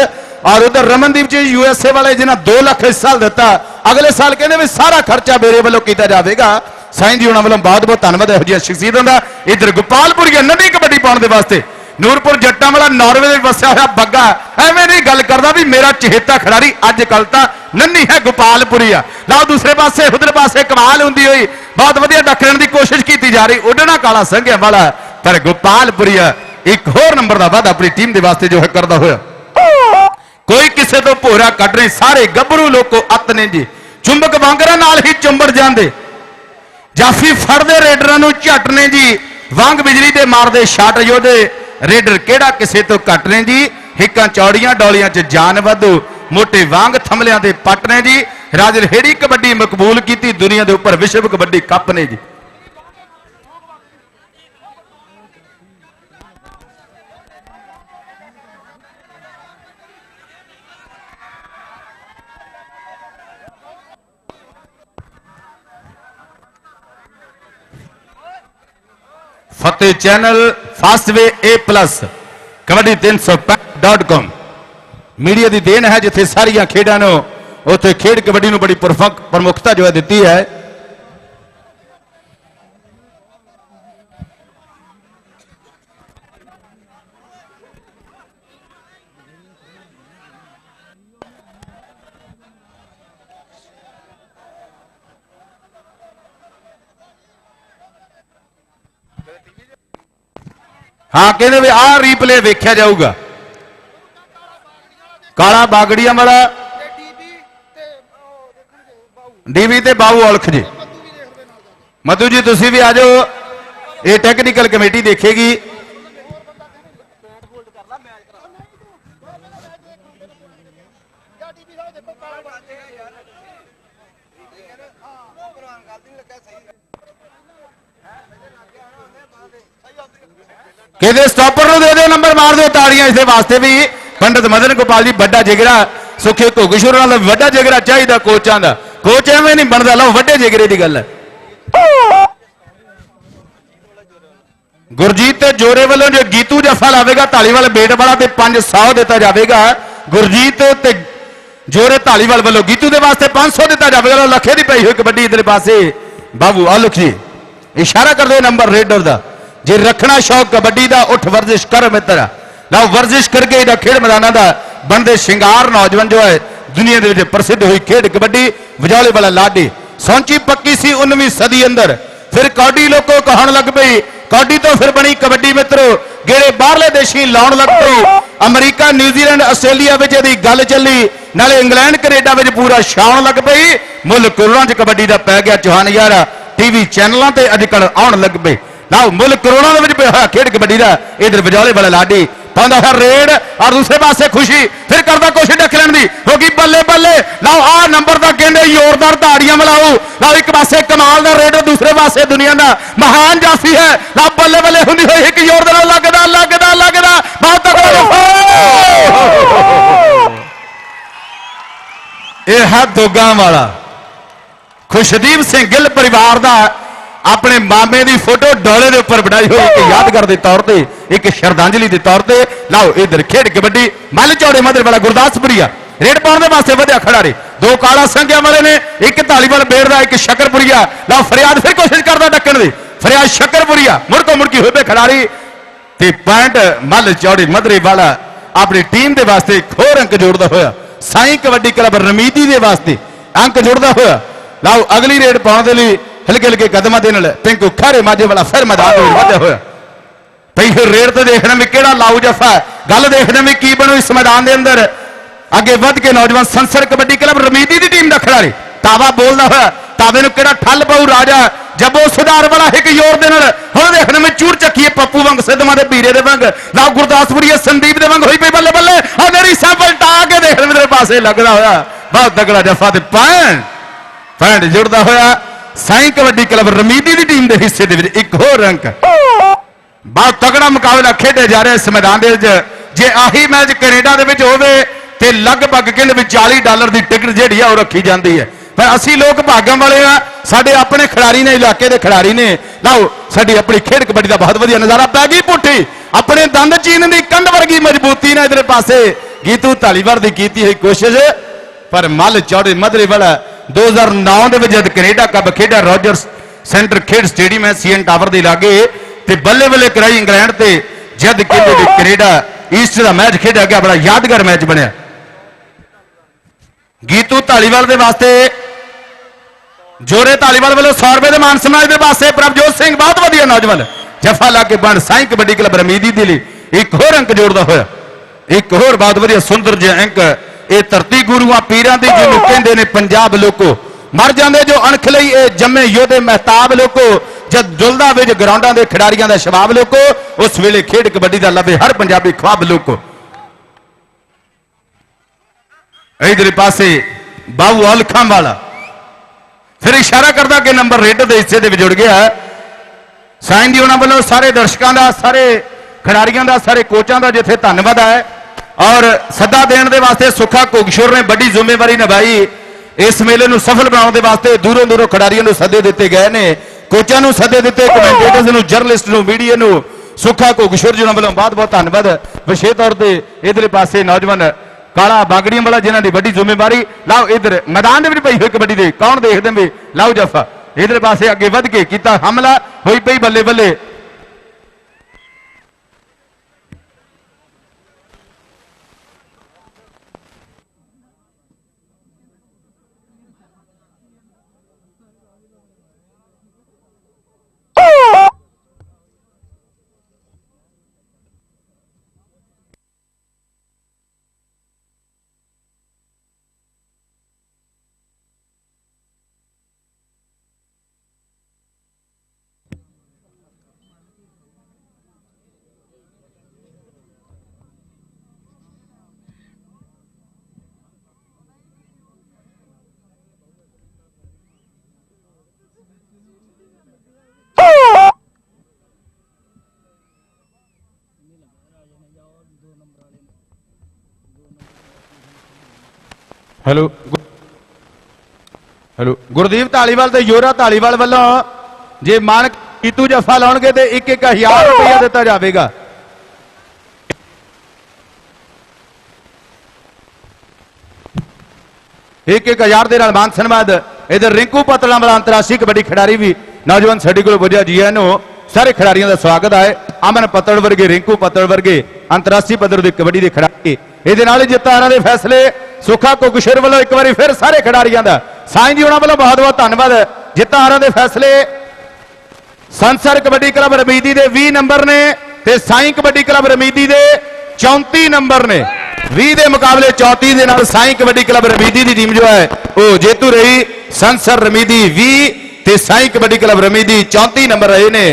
ਔਰ ਉਧਰ ਰਮਨਦੀਪ ਜੀ ਯੂਐਸਏ ਵਾਲੇ ਜਿਨ੍ਹਾਂ 2 ਲੱਖ ਇਸ ਸਾਲ ਦਿੱਤਾ। ਅਗਲੇ ਸਾਲ ਕਹਿੰਦੇ ਵੀ ਸਾਰਾ ਖਰਚਾ ਮੇਰੇ ਵੱਲੋਂ ਕੀਤਾ ਜਾਵੇਗਾ। ਸਾਈਂ ਜੀ ਉਹਨਾਂ ਵੱਲੋਂ ਬਹੁਤ ਬਹੁਤ ਧੰਨਵਾਦ, ਇਹੋ ਜਿਹੀਆਂ ਸ਼ਖਸੀਅਤਾਂ ਦਾ। ਇਧਰ ਗੋਪਾਲਪੁਰੀਆ ਨਵੀਂ ਕਬੱਡੀ ਪਾਉਣ ਦੇ ਵਾਸਤੇ। ਨੂਰਪੁਰ ਜੱਟਾਂ ਵਾਲਾ ਨਾਰਵੇ ਦੇ ਵਸਿਆ ਹੋਇਆ ਬੱਗਾ। ਐਵੇਂ ਨਹੀਂ ਗੱਲ ਕਰਦਾ ਵੀ ਮੇਰਾ ਚਹੇਤਾ ਖਿਡਾਰੀ ਅੱਜ ਕੱਲ ਤਾਂ ਨੰਨੀ ਹੈ, ਗੋਪਾਲਪੁਰੀ ਆ। ਲਓ ਦੂਸਰੇ ਪਾਸੇ, ਉਧਰ ਪਾਸੇ ਕਮਾਲ ਹੁੰਦੀ ਹੋਈ, ਬਹੁਤ ਵਧੀਆ ਡੱਕਣ ਦੀ ਕੋਸ਼ਿਸ਼ ਕੀਤੀ ਜਾ ਰਹੀ। ਉਡਣਾ ਕਾਲਾ ਸੰਘਿਆ ਵਾਲਾ, ਪਰ ਗੋਪਾਲਪੁਰੀ ਆ, ਇੱਕ ਹੋਰ ਨੰਬਰ ਦਾ ਵਾਅਦਾ ਆਪਣੀ ਟੀਮ ਦੇ ਵਾਸਤੇ ਜੋ ਹੈ ਕਰਦਾ ਹੋਇਆ। ਕੋਈ ਕਿਸੇ ਤੋਂ ਭੋਰਾ ਕੱਢ ਨਹੀਂ, ਸਾਰੇ ਗੱਭਰੂ ਲੋਕੋ ਅੱਤ ਨੇ ਜੀ। ਚੁੰਬਕ ਵਾਂਗਰਾਂ ਨਾਲ ਹੀ ਚੁੰਬੜ ਜਾਂਦੇ। ਜਾਫੀ ਫੜਦੇ ਰੇਡਰਾਂ ਨੂੰ ਝੱਟ ਨੇ ਜੀ। ਵਾਂਗ ਬਿਜਲੀ ਦੇ ਮਾਰਦੇ ਸ਼ਾਟ ਯੋਧੇ ਰੇਡਰ ਕਿਹੜਾ ਕਿਸੇ ਤੋਂ ਘੱਟ ਨੇ ਜੀ? ਹਿੱਕਾਂ, ਚੌੜੀਆਂ ਡੋਲੀਆਂ 'ਚ ਜਾਨ ਵਾਧੂ, ਮੋਟੇ ਵਾਂਗ ਥਮਲਿਆਂ ਦੇ ਪੱਟ ਨੇ ਜੀ। ਰਾਜ ਰਹੇੜੀ ਕਬੱਡੀ ਮਕਬੂਲ ਕੀਤੀ, ਦੁਨੀਆ ਦੇ ਉੱਪਰ ਵਿਸ਼ਵ ਕਬੱਡੀ ਕੱਪ ਨੇ ਜੀ। Fateh channel Fastway A+ kabaddi 365.com media ਦੀ ਦੇਣ ਹੈ ਜਿੱਥੇ ਸਾਰੀਆਂ ਖੇਡਾਂ ਨੂੰ, ਉੱਥੇ ਖੇਡ ਕਬੱਡੀ ਨੂੰ ਬੜੀ ਪ੍ਰਮੁੱਖਤਾ ਜੋ ਹੈ ਦਿੱਤੀ ਹੈ। ਹਾਂ, ਕਹਿੰਦੇ ਵੀ ਆਹ ਰੀਪਲੇ ਵੇਖਿਆ ਜਾਊਗਾ। ਕਾਲਾ ਬਾਗੜੀਆਂ ਵਾਲਾ ਡੀਵੀ ਤੇ ਬਾਬੂ ਔਲਖ ਜੀ। ਮਧੂ ਜੀ, ਤੁਸੀਂ ਵੀ ਆ ਜਾਓ। ਇਹ ਟੈਕਨੀਕਲ ਕਮੇਟੀ ਦੇਖੇਗੀ। ਕਿਹਦੇ ਸਟਾਪਰ ਨੂੰ ਦੇ ਦਿਓ ਨੰਬਰ ਮਾਰ ਦਿਓ, ਤਾੜੀਆਂ ਇਸੇ ਵਾਸਤੇ ਵੀ। ਪੰਡਤ ਮਦਨ ਗੋਪਾਲ ਜੀ, ਵੱਡਾ ਜਿਗਰਾ, ਸੁਖੇ ਘੋਗੇਸ਼ਵਰ ਨਾਲ ਵੱਡਾ ਜਿਗਰਾ ਚਾਹੀਦਾ ਕੋਚਾਂ ਦਾ। ਕੋਚ ਐਵੇਂ ਨਹੀਂ ਬਣਦਾ, ਲਓ, ਵੱਡੇ ਜਿਗਰੇ ਦੀ ਗੱਲ। ਹੈ ਗੁਰਜੀਤ ਤੇ ਜੋਰੇ ਵੱਲੋਂ ਜੋ ਗੀਤੂ ਜਫਾ ਲਾਵੇਗਾ ਢਾਲੀਵਾਲ ਬੇਟ ਵਾਲਾ ਤੇ 500 ਦਿੱਤਾ ਜਾਵੇਗਾ। ਗੁਰਜੀਤ ਤੇ ਜੋਰੇ ਢਾਲੀਵਾਲ ਵੱਲੋਂ ਗੀਤੂ ਦੇ ਵਾਸਤੇ 500 ਦਿੱਤਾ ਜਾਵੇਗਾ। ਲੱਖੇ ਦੀ ਪਈ ਹੋਈ ਕਬੱਡੀ ਇਧਰ ਪਾਸੇ। ਬਾਬੂ ਆਲੁਖ ਜੀ। ਇਸ਼ਾਰਾ ਕਰਦੇ ਨੰਬਰ ਰੇਡਰ ਦਾ। ਜੇ ਰੱਖਣਾ ਸ਼ੌਕ ਕਬੱਡੀ ਦਾ, ਉੱਠ ਵਰਜ਼ਿਸ਼ ਕਰ ਮਿੱਤਰ। ਲਓ, ਵਰਜ਼ਿਸ਼ ਕਰਕੇ ਇਹਦਾ ਖੇਡ ਮੈਦਾਨਾਂ ਦਾ ਬਣਦੇ ਸ਼ਿੰਗਾਰ ਨੌਜਵਾਨ ਜੋ ਹੈ, ਦੁਨੀਆ ਦੇ ਵਿੱਚ ਪ੍ਰਸਿੱਧ ਹੋਈ ਖੇਡ ਕਬੱਡੀ, ਵਜਾਲੇ ਵਾਲਾ ਲਾਡੀ। ਸੌਂਚੀ ਪੱਕੀ ਸੀ 19ਵੀਂ ਸਦੀ ਅੰਦਰ। ਫਿਰ ਕੌਡੀ ਲੋਕੋ ਕਹਾਣ ਲੱਗ ਪਈ, ਕੌਡੀ ਤੋਂ ਫਿਰ ਬਣੀ ਕਬੱਡੀ ਮਿੱਤਰੋ, ਗੇੜੇ ਬਾਹਰਲੇ ਦੇਸ਼ੀ ਲਾਉਣ ਲੱਗ ਪਏ ਅਮਰੀਕਾ, ਨਿਊਜ਼ੀਲੈਂਡ, ਆਸਟ੍ਰੇਲੀਆ ਵਿੱਚ ਇਹਦੀ ਗੱਲ ਚੱਲੀ, ਨਾਲੇ ਇੰਗਲੈਂਡ, ਕੈਨੇਡਾ ਵਿੱਚ ਪੂਰਾ ਛਾਉਣ ਲੱਗ ਪਈ। ਮੁੱਲ ਕਰੋੜਾਂ 'ਚ ਕਬੱਡੀ ਦਾ ਪੈ ਗਿਆ ਚੌਹਾਨ ਯਾਰ। ਟੀਵੀ ਚੈਨਲਾਂ ਤੇ ਅੱਜ ਕੱਲ੍ਹ ਆਉਣ ਲੱਗ ਪਏ। ਲਓ ਮੁੱਲ ਕਰੋੜਾਂ ਦੇ ਵਿੱਚ ਪਿਆ ਹੋਇਆ, ਖੇਡ ਕਬੱਡੀ ਦਾ, ਇਧਰ ਵਿਜੋਲੇ ਵਾਲਾ ਲਾਡੀ, ਪਾਉਂਦਾ ਹੈ ਰੇਡ, ਔਰ ਦੂਸਰੇ ਪਾਸੇ ਖੁਸ਼ੀ, ਫਿਰ ਕਰਦਾ ਕੋਸ਼ਿਸ਼ ਡੱਕ ਲੈਣ ਦੀ ਹੋ ਗਈ ਬੱਲੇ ਬੱਲੇ, ਲਓ ਆਹ ਨੰਬਰ ਦਾ ਕਹਿੰਦੇ ਜ਼ੋਰਦਾਰ ਤਾੜੀਆਂ ਮਿਲਾਓ, ਲਓ ਇੱਕ ਪਾਸੇ ਕਮਾਲ ਦਾ ਰੇਡ, ਦੂਸਰੇ ਪਾਸੇ ਦੁਨੀਆ ਦਾ ਮਹਾਨ ਜਾਫੀ ਹੈ, ਲਓ ਬੱਲੇ ਬੱਲੇ ਹੁੰਦੀ ਹੋਈ ਇੱਕ ਜ਼ੋਰ ਦੇ ਨਾਲ ਲੱਗਦਾ ਲੱਗਦਾ ਲੱਗਦਾ ਬਹੁਤ ਤਕੜਾ ਇਹ ਹੈ ਦੋਗਾ ਵਾਲਾ। ਖੁਸ਼ਦੀਪ ਸਿੰਘ ਗਿੱਲ ਪਰਿਵਾਰ ਦਾ ਆਪਣੇ ਮਾਮੇ ਦੀ ਫੋਟੋ ਡੋਲੇ ਦੇ ਉੱਪਰ ਬਣਾਈ ਹੋਈ ਇੱਕ ਯਾਦਗਾਰ ਦੇ ਤੌਰ ਤੇ ਇੱਕ ਸ਼ਰਧਾਂਜਲੀ ਦੇ ਤੌਰ ਤੇ। ਲਓ ਇਧਰ ਖੇਡ ਕਬੱਡੀ ਮੱਲ ਚੌੜੇ ਮਦਰ ਵਾਲਾ ਗੁਰਦਾਸਪੁਰੀਆ। ਰੇਡ ਪਾਉਣ ਦੇ ਵਾਸਤੇ ਵਧਿਆ ਖਿਡਾਰੀ। ਦੋ ਕਾਲਾ ਸੰਗਿਆ ਵਾਲੇ ਨੇ ਇੱਕ ਢਾਲੀਵਾਲ ਬੇੜ ਦਾ ਇੱਕ ਸ਼ਕਰਪੁਰੀਆ। ਲਓ ਫਰਿਆਦ ਫਿਰ ਕੋਸ਼ਿਸ਼ ਕਰਦਾ ਡੱਕਣ ਦੀ। ਫਰਿਆਦ ਸ਼ਕਰਪੁਰੀਆ। ਮੁੜਕੋ ਮੁੜਕੀ ਹੋਏ ਪਏ ਖਿਡਾਰੀ। ਤੇ ਪੁਆਇੰਟ ਮੱਲ ਚੌੜੇ ਮਦਰੇ ਵਾਲਾ ਆਪਣੀ ਟੀਮ ਦੇ ਵਾਸਤੇ ਹੋਰ ਅੰਕ ਜੋੜਦਾ ਹੋਇਆ। ਸਾਈ ਕਬੱਡੀ ਕਲੱਬ ਰਮੀਦੀ ਦੇ ਵਾਸਤੇ ਅੰਕ ਜੋੜਦਾ ਹੋਇਆ। ਲਓ ਅਗਲੀ ਰੇਡ ਪਾਉਣ ਦੇ ਲਈ ਹਲਕੇ ਹਲਕੇ ਕਦਮਾਂ ਦੇ ਨਾਲ ਪਿੰਕੂ ਖਾਰੇ ਮਾਝੇ ਵਾਲਾ ਫਿਰ ਮੈਦਾਨ ਦੇ ਵਿੱਚ ਵਧਿਆ ਹੋਇਆ। ਪਈ ਫਿਰ ਰੇਡ ਤੇ ਦੇਖਣਾ ਵੀ ਕਿਹੜਾ ਲਾਊ ਜਫਾ ਹੈ। ਗੱਲ ਦੇਖਦੇ ਵੀ ਕੀ ਬਣੂ ਇਸ ਮੈਦਾਨ ਦੇ ਅੰਦਰ। ਅੱਗੇ ਵੱਧ ਕੇ ਨੌਜਵਾਨ ਸੰਸਰ ਕਬੱਡੀ ਕਲੱਬ ਰਮੀਦੀ ਦੀ ਟੀਮ ਦਾ ਖਿਡਾਰੀ ਤਾਵਾ ਬੋਲਦਾ ਹੋਇਆ। ਤਾਵੇ ਨੂੰ ਕਿਹੜਾ ਠੱਲ ਪਾਉ ਰਾਜਾ। ਜੱਬੋ ਸੁਧਾਰ ਵਾਲਾ ਇੱਕ ਜ਼ੋਰ ਦੇ ਨਾਲ। ਹੁਣ ਦੇਖਣ ਵਿੱਚ ਚੂਰ ਚੱਕੀਏ ਪੱਪੂ ਵਾਂਗ, ਸਿੱਧਵਾਂ ਦੇ ਵੀਰੇ ਦੇ ਵਾਂਗ। ਲਾਓ ਗੁਰਦਾਸਪੁਰੀਏ ਸੰਦੀਪ ਦੇ ਵਾਂਗ ਹੋਈ ਪਈ ਬੱਲੇ ਬੱਲੇ। ਆ ਮੇਰੀ ਸੈਂਪਲ ਟਾ ਕੇ ਦੇਖਣ ਮੇਰੇ ਪਾਸੇ ਲੱਗਦਾ ਹੋਇਆ। ਬਹੁਤ ਤਗੜਾ ਜਫਾ ਤੇ ਪੈਣ ਪੈਂਡ ਜੁੜਦਾ ਹੋਇਆ। ਸਾਈ ਕਬੱਡੀ ਕਲੱਬ ਰਮੀਦੀ ਦੀ ਟੀਮ ਦੇ ਹਿੱਸੇ ਦੇ ਵਿੱਚ ਇੱਕ ਹੋਰ ਅੰਕ। ਬਹੁਤ ਤਗੜਾ ਮੁਕਾਬਲਾ ਖੇਡਿਆ ਜਾ ਰਿਹਾ ਇਸ ਮੈਦਾਨ ਦੇ ਵਿੱਚ। ਜੇ ਆਹੀ ਮੈਚ ਕੈਨੇਡਾ ਦੇ ਵਿੱਚ ਹੋਵੇ, ਤੇ ਲਗਭਗ ਕਹਿੰਦੇ ਵੀ 40 ਡਾਲਰ ਦੀ ਟਿਕਟ ਜਿਹੜੀ ਆ ਉਹ ਰੱਖੀ ਜਾਂਦੀ ਹੈ। ਪਰ ਅਸੀਂ ਲੋਕ ਭਾਗਾਂ ਵਾਲੇ ਆ, ਸਾਡੇ ਆਪਣੇ ਖਿਡਾਰੀ ਨੇ, ਇਲਾਕੇ ਦੇ ਖਿਡਾਰੀ ਨੇ। ਲਓ, ਸਾਡੀ ਆਪਣੀ ਖੇਡ ਕਬੱਡੀ ਦਾ ਬਹੁਤ ਵਧੀਆ ਨਜ਼ਾਰਾ। ਪੈ ਗਈ ਪੁੱਠੀ। ਆਪਣੇ ਦੰਦ ਚੀਨ ਦੀ ਕੰਧ ਵਰਗੀ ਮਜ਼ਬੂਤੀ ਨਾਲ ਇਧਰੇ ਪਾਸੇ। ਗੀਤੂ ਢਾਲੀਵਾਲ ਦੀ ਕੀਤੀ ਹੋਈ ਕੋਸ਼ਿਸ਼, ਪਰ ਮੱਲ ਚੌੜੇ ਮਧਰੇ ਵਾਲਾ 2009 ਦੇ ਵਿੱਚ ਜਦ ਕੈਨੇਡਾ ਕੱਪ ਖੇਡਿਆ, ਰੋਜਰਸ ਸੈਂਟਰ ਖੇਡ ਸਟੇਡੀਅਮ ਹੈ, ਸੀਐਨ ਟਾਵਰ ਦੇ ਲਾਗੇ, ਤੇ ਬੱਲੇ ਬੱਲੇ ਕਰਾਈ ਇੰਗਲੈਂਡ ਤੇ ਜਦ ਕਹਿੰਦੇ ਕੈਨੇਡਾ ਈਸਟ ਦਾ ਮੈਚ ਖੇਡਿਆ ਗਿਆ, ਬੜਾ ਯਾਦਗਾਰ ਮੈਚ ਬਣਿਆ। ਗੀਤੂ ਢਾਲੀਵਾਲ ਦੇ ਵਾਸਤੇ, ਜੋਰੇ ਢਾਲੀਵਾਲ ਵੱਲੋਂ 100 ਰੁਪਏ ਦੇ ਮਾਨ ਸਨਮਾਨ ਦੇ ਵਾਸਤੇ ਪ੍ਰਭਜੋਤ ਸਿੰਘ, ਬਹੁਤ ਵਧੀਆ ਨੌਜਵਾਨ। ਜਫਾ ਲਾ ਕੇ ਬਣ, ਸਾਈ ਕਬੱਡੀ ਕਲੱਬ ਰਮੀਦੀ ਦੇ ਲਈ ਇੱਕ ਹੋਰ ਅੰਕ ਜੋੜਦਾ ਹੋਇਆ। ਇੱਕ ਹੋਰ ਬਹੁਤ ਵਧੀਆ ਸੁੰਦਰ ਜਿਹਾ ਅੰਕ ਇਹ ਧਰਤੀ ਗੁਰੂਆਂ ਪੀਰਾਂ ਦੀ ਜਿਹਨੂੰ ਕਹਿੰਦੇ ਨੇ ਪੰਜਾਬ ਲੋਕੋ ਮਰ ਜਾਂਦੇ ਜੋ ਅਣਖ ਲਈ ਇਹ ਜੰਮੇ ਯੋਧੇ ਮਹਿਤਾਬ ਲੋਕੋ ਜਦ ਜੁਲਦਾ ਵਿੱਚ ਗਰਾਊਂਡਾਂ ਦੇ ਖਿਡਾਰੀਆਂ ਦਾ ਸ਼ਬਾਬ ਲੋਕੋ ਉਸ ਵੇਲੇ ਖੇਡ ਕਬੱਡੀ ਦਾ ਲੱਭੇ ਹਰ ਪੰਜਾਬੀ ਖਵਾਬ ਲੋਕੋ। ਇਧਰ ਪਾਸੇ ਬਾਬੂ ਅਲਖਾਂ ਵਾਲਾ ਫਿਰ ਇਸ਼ਾਰਾ ਕਰਦਾ ਕਿ ਨੰਬਰ ਰੇਡ ਦੇ ਹਿੱਸੇ ਦੇ ਵਿੱਚ ਜੁੜ ਗਿਆ। ਹੈ ਸਾਈਨ ਦੀ ਉਹਨਾਂ ਵੱਲੋਂ ਸਾਰੇ ਦਰਸ਼ਕਾਂ ਦਾ ਸਾਰੇ ਖਿਡਾਰੀਆਂ ਦਾ ਸਾਰੇ ਕੋਚਾਂ ਦਾ ਜਿੱਥੇ ਧੰਨਵਾਦ ਹੈ ਔਰ ਸੱਦਾ ਦੇਣ ਦੇ ਵਾਸਤੇ ਸੁੱਖਾ ਕੋਗਸ਼ੋਰ ਨੇ ਵੱਡੀ ਜ਼ਿੰਮੇਵਾਰੀ ਨਿਭਾਈ। ਇਸ ਮੇਲੇ ਨੂੰ ਸਫਲ ਬਣਾਉਣ ਦੇ ਵਾਸਤੇ ਦੂਰੋਂ ਦੂਰੋਂ ਖਿਡਾਰੀਆਂ ਨੂੰ ਸੱਦੇ ਦਿੱਤੇ ਗਏ ਨੇ। ਕੋਚਾਂ ਨੂੰ ਸੱਦੇ ਦਿੱਤੇ ਕਮੈਂਟੇਟਰਸ ਨੂੰ ਜਰਨਲਿਸਟ ਨੂੰ ਮੀਡੀਆ ਨੂੰ। ਸੁੱਖਾ ਕੋਗਸ਼ੋਰ ਜੀ ਵੱਲੋਂ ਬਹੁਤ ਬਹੁਤ ਧੰਨਵਾਦ। ਵਿਸ਼ੇਸ਼ ਤੌਰ ਤੇ ਇਧਰਲੇ ਪਾਸੇ ਨੌਜਵਾਨ ਕਾਲਾ ਬਾਗੜੀਆਂ ਵਾਲਾ ਜਿਨ੍ਹਾਂ ਦੀ ਵੱਡੀ ਜ਼ਿੰਮੇਵਾਰੀ। ਲਾਓ ਇਧਰ ਮੈਦਾਨ ਦੇ ਵਿੱਚ ਪਈ ਹੋਈ ਕਬੱਡੀ ਦੇ ਕੌਣ ਦੇਖਦੇ ਵੀ ਲਾਓ ਜਫਾ। ਇਧਰ ਪਾਸੇ ਅੱਗੇ ਵੱਧ ਕੇ ਕੀਤਾ ਹਮਲਾ। ਹੋਈ ਪਈ ਬੱਲੇ ਬੱਲੇ। ਹੈਲੋ ਹੈਲੋ, ਗੁਰਦੀਪ ਢਾਲੀਵਾਲ ਤੇ ਯੋਰਾ ਢਾਲੀਵਾਲ ਵੱਲੋਂ ਜੇ ਮਾਨਕ ਕੀਤੂ ਜਫਾ ਲਾਉਣਗੇ ਤੇ 1-1000 ਰੁਪਇਆ ਦਿੱਤਾ ਜਾਵੇਗਾ। ਇੱਕ ਇੱਕ ਹਜ਼ਾਰ ਦੇ ਨਾਲ ਮਾਨ ਸਨਮਾਨ ਇਧਰ ਰਿੰਕੂ ਪਤਲਾ ਵਾਲਾ ਅੰਤਰਰਾਸ਼ਟਰੀ ਕਬੱਡੀ ਖਿਡਾਰੀ ਵੀ ਨੌਜਵਾਨ ਸਾਡੇ ਕੋਲ ਪੁੱਜਿਆ ਜੀ ਇਹਨੂੰ ਸਾਰੇ ਖਿਡਾਰੀਆਂ ਦਾ ਸਵਾਗਤ ਹੈ। ਅਮਨ ਪੱਤਲ ਵਰਗੇ, ਰਿੰਕੂ ਪੱਤਲ ਵਰਗੇ ਅੰਤਰਰਾਸ਼ਟਰੀ ਪੱਧਰ ਦੇ ਕਬੱਡੀ ਦੇ ਖਿਡਾਰੀ ਇਹਦੇ ਨਾਲ ਹੀ ਜਿੱਤਾਂ ਦੇ ਫੈਸਲੇ। ਸੁੱਖਾ ਕੁਕਸ਼ਰ ਵੱਲੋਂ ਇੱਕ ਵਾਰੀ ਫਿਰ ਸਾਰੇ ਖਿਡਾਰੀਆਂ ਦਾ। ਸਾਈਂ ਜੀ ਉਹਨਾਂ ਵੱਲੋਂ ਬਹੁਤ ਬਹੁਤ ਧੰਨਵਾਦ। ਜਿੱਤਾਂ ਦੇ ਫੈਸਲੇ। ਸੰਸਰ ਕਬੱਡੀ ਕਲੱਬ ਰਮੀਦੀ ਦੇ 20 ਨੰਬਰ ਨੇ ਤੇ ਸਾਈਂ ਕਬੱਡੀ ਕਲੱਬ ਰਮੀਦੀ ਦੇ 34 ਨੰਬਰ ਨੇ। 20 ਦੇ ਮੁਕਾਬਲੇ 34 ਦੇ ਨਾਲ ਸਾਈਂ ਕਬੱਡੀ ਕਲੱਬ ਰਮੀਦੀ ਦੀ ਟੀਮ ਜੋ ਹੈ, ਉਹ ਜੇਤੂ ਰਹੀ ਸੰਸਰ ਰਮੀਦੀ 20 ਤੇ ਸਾਈਂ ਕਬੱਡੀ ਕਲੱਬ ਰਮੀਦੀ 34 ਨੰਬਰ ਰਹੇ ਨੇ।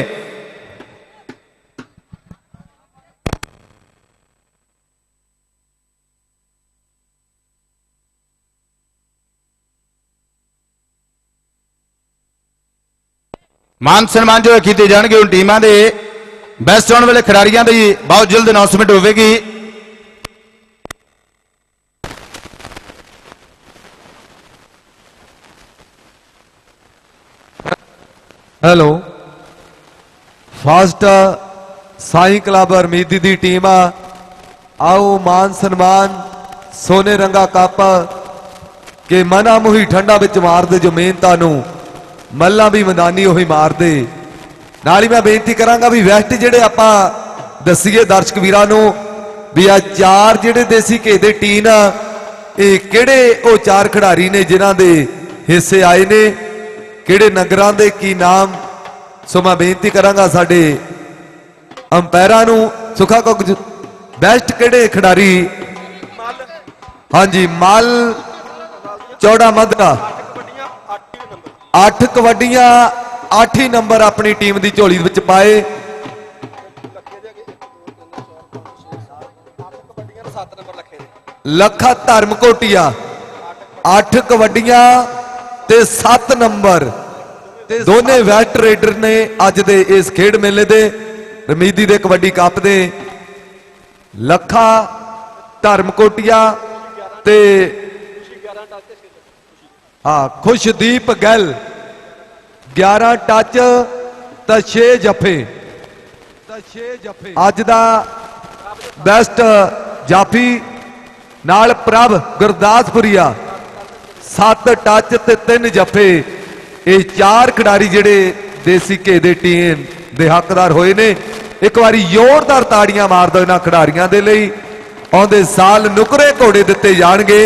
ਮਾਨ ਸਨਮਾਨ ਜੋ ਕੀਤੇ ਜਾਣਗੇ ਹੁਣ ਟੀਮਾਂ ਦੇ ਬੈਸਟ ਆਉਣ ਵਾਲੇ ਖਿਡਾਰੀਆਂ ਦੀ ਬਹੁਤ ਜਲਦ ਅਨਾਉਂਸਮੈਂਟ ਹੋਵੇਗੀ। Hello. Fast Sai club Armidi ਦੀ ਟੀਮ ਆ। ਆਓ ਮਾਨ ਸਨਮਾਨ, ਸੋਨੇ ਰੰਗਾ ਕੱਪ, ਕਿ ਮਨਾ ਮੁਹੀ ਠੰਡਾ ਵਿੱਚ ਮਾਰਦੇ ਜੋ ਮਿਹਨਤਾਂ ਨੂੰ। ਮੱਲਾ ਵੀ ਮੈਦਾਨੀ ਉਹੀ ਮਾਰਦੇ। ਨਾਲ ਹੀ ਮੈਂ ਬੇਨਤੀ ਕਰਾਂਗਾ ਵੀ ਵੈਸਟ ਜਿਹੜੇ ਆਪਾਂ ਦੱਸੀਏ ਦਰਸ਼ਕ ਵੀਰਾਂ ਨੂੰ, ਵੀ ਆ ਚਾਰ ਜਿਹੜੇ ਦੇਸੀ ਘੇ ਦੇ ਟੀਨ ਆ, ਇਹ ਕਿਹੜੇ ਉਹ ਚਾਰ ਖਿਡਾਰੀ ਨੇ ਜਿਨ੍ਹਾਂ ਦੇ ਹਿੱਸੇ ਆਏ ਨੇ, ਕਿਹੜੇ ਨਗਰਾਂ ਦੇ, ਕੀ ਨਾਮ? ਸੋ ਮੈਂ ਬੇਨਤੀ ਕਰਾਂਗਾ ਸਾਡੇ ਅੰਪਾਇਰਾਂ ਨੂੰ, ਸੁਖਾ ਕੁੱਕ ਬੈਸਟ ਕਿਹੜੇ ਖਿਡਾਰੀ? ਹਾਂਜੀ, ਮਲ, ਚੌੜਾ ਮਧਰਾ 8 ਕਬੱਡੀਆਂ 8 ਹੀ ਨੰਬਰ ਆਪਣੀ ਟੀਮ ਦੀ ਝੋਲੀ ਵਿੱਚ ਪਾਏ। ਲੱਖਾ ਧਰਮ ਕੋਟੀਆ 8 ਕਬੱਡੀਆਂ ਤੇ 7 ਨੰਬਰ। ਦੋਨੇ ਵੈਸਟ ਰੇਡਰ ਨੇ ਅੱਜ ਦੇ ਇਸ ਖੇਡ ਮੇਲੇ ਦੇ, ਰਮੀਦੀ ਦੇ ਕਬੱਡੀ ਕੱਪ ਦੇ। ਲੱਖਾ ਧਰਮ ਕੋਟੀਆ ਤੇ ਹਾਂ ਖੁਸ਼ਦੀਪ ਗਿੱਲ 11 ਟੱਚ ਤਾਂ 6 ਜੱਫੇ। ਤਾਂ 6 ਜੱਫੇ ਅੱਜ ਦਾ ਬੈਸਟ ਜਾਫੀ, ਨਾਲ ਪ੍ਰਭ ਗੁਰਦਾਸਪੁਰੀਆ 7 ਟੱਚ ਤੇ 3 ਜੱਫੇ। ਇਹ ਚਾਰ ਖਿਡਾਰੀ ਜਿਹੜੇ ਦੇਸੀ ਘੇ ਦੇ ਟੀਮ ਦੇ ਹੱਕਦਾਰ ਹੋਏ ਨੇ। ਇੱਕ ਵਾਰੀ ਜ਼ੋਰਦਾਰ ਤਾੜੀਆਂ ਮਾਰ ਦਿਓ ਇਹਨਾਂ ਖਿਡਾਰੀਆਂ ਦੇ ਲਈ। ਆਉਂਦੇ ਸਾਲ ਨੁਕਰੇ ਘੋੜੇ ਦਿੱਤੇ ਜਾਣਗੇ।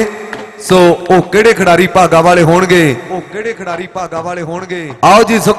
ਸੋ ਉਹ ਕਿਹੜੇ ਖਿਡਾਰੀ ਭਾਗਾ ਵਾਲੇ ਹੋਣਗੇ? ਉਹ ਕਿਹੜੇ ਖਿਡਾਰੀ ਭਾਗਾ ਵਾਲੇ ਹੋਣਗੇ? ਆਓ ਜੀ ਸੁਖ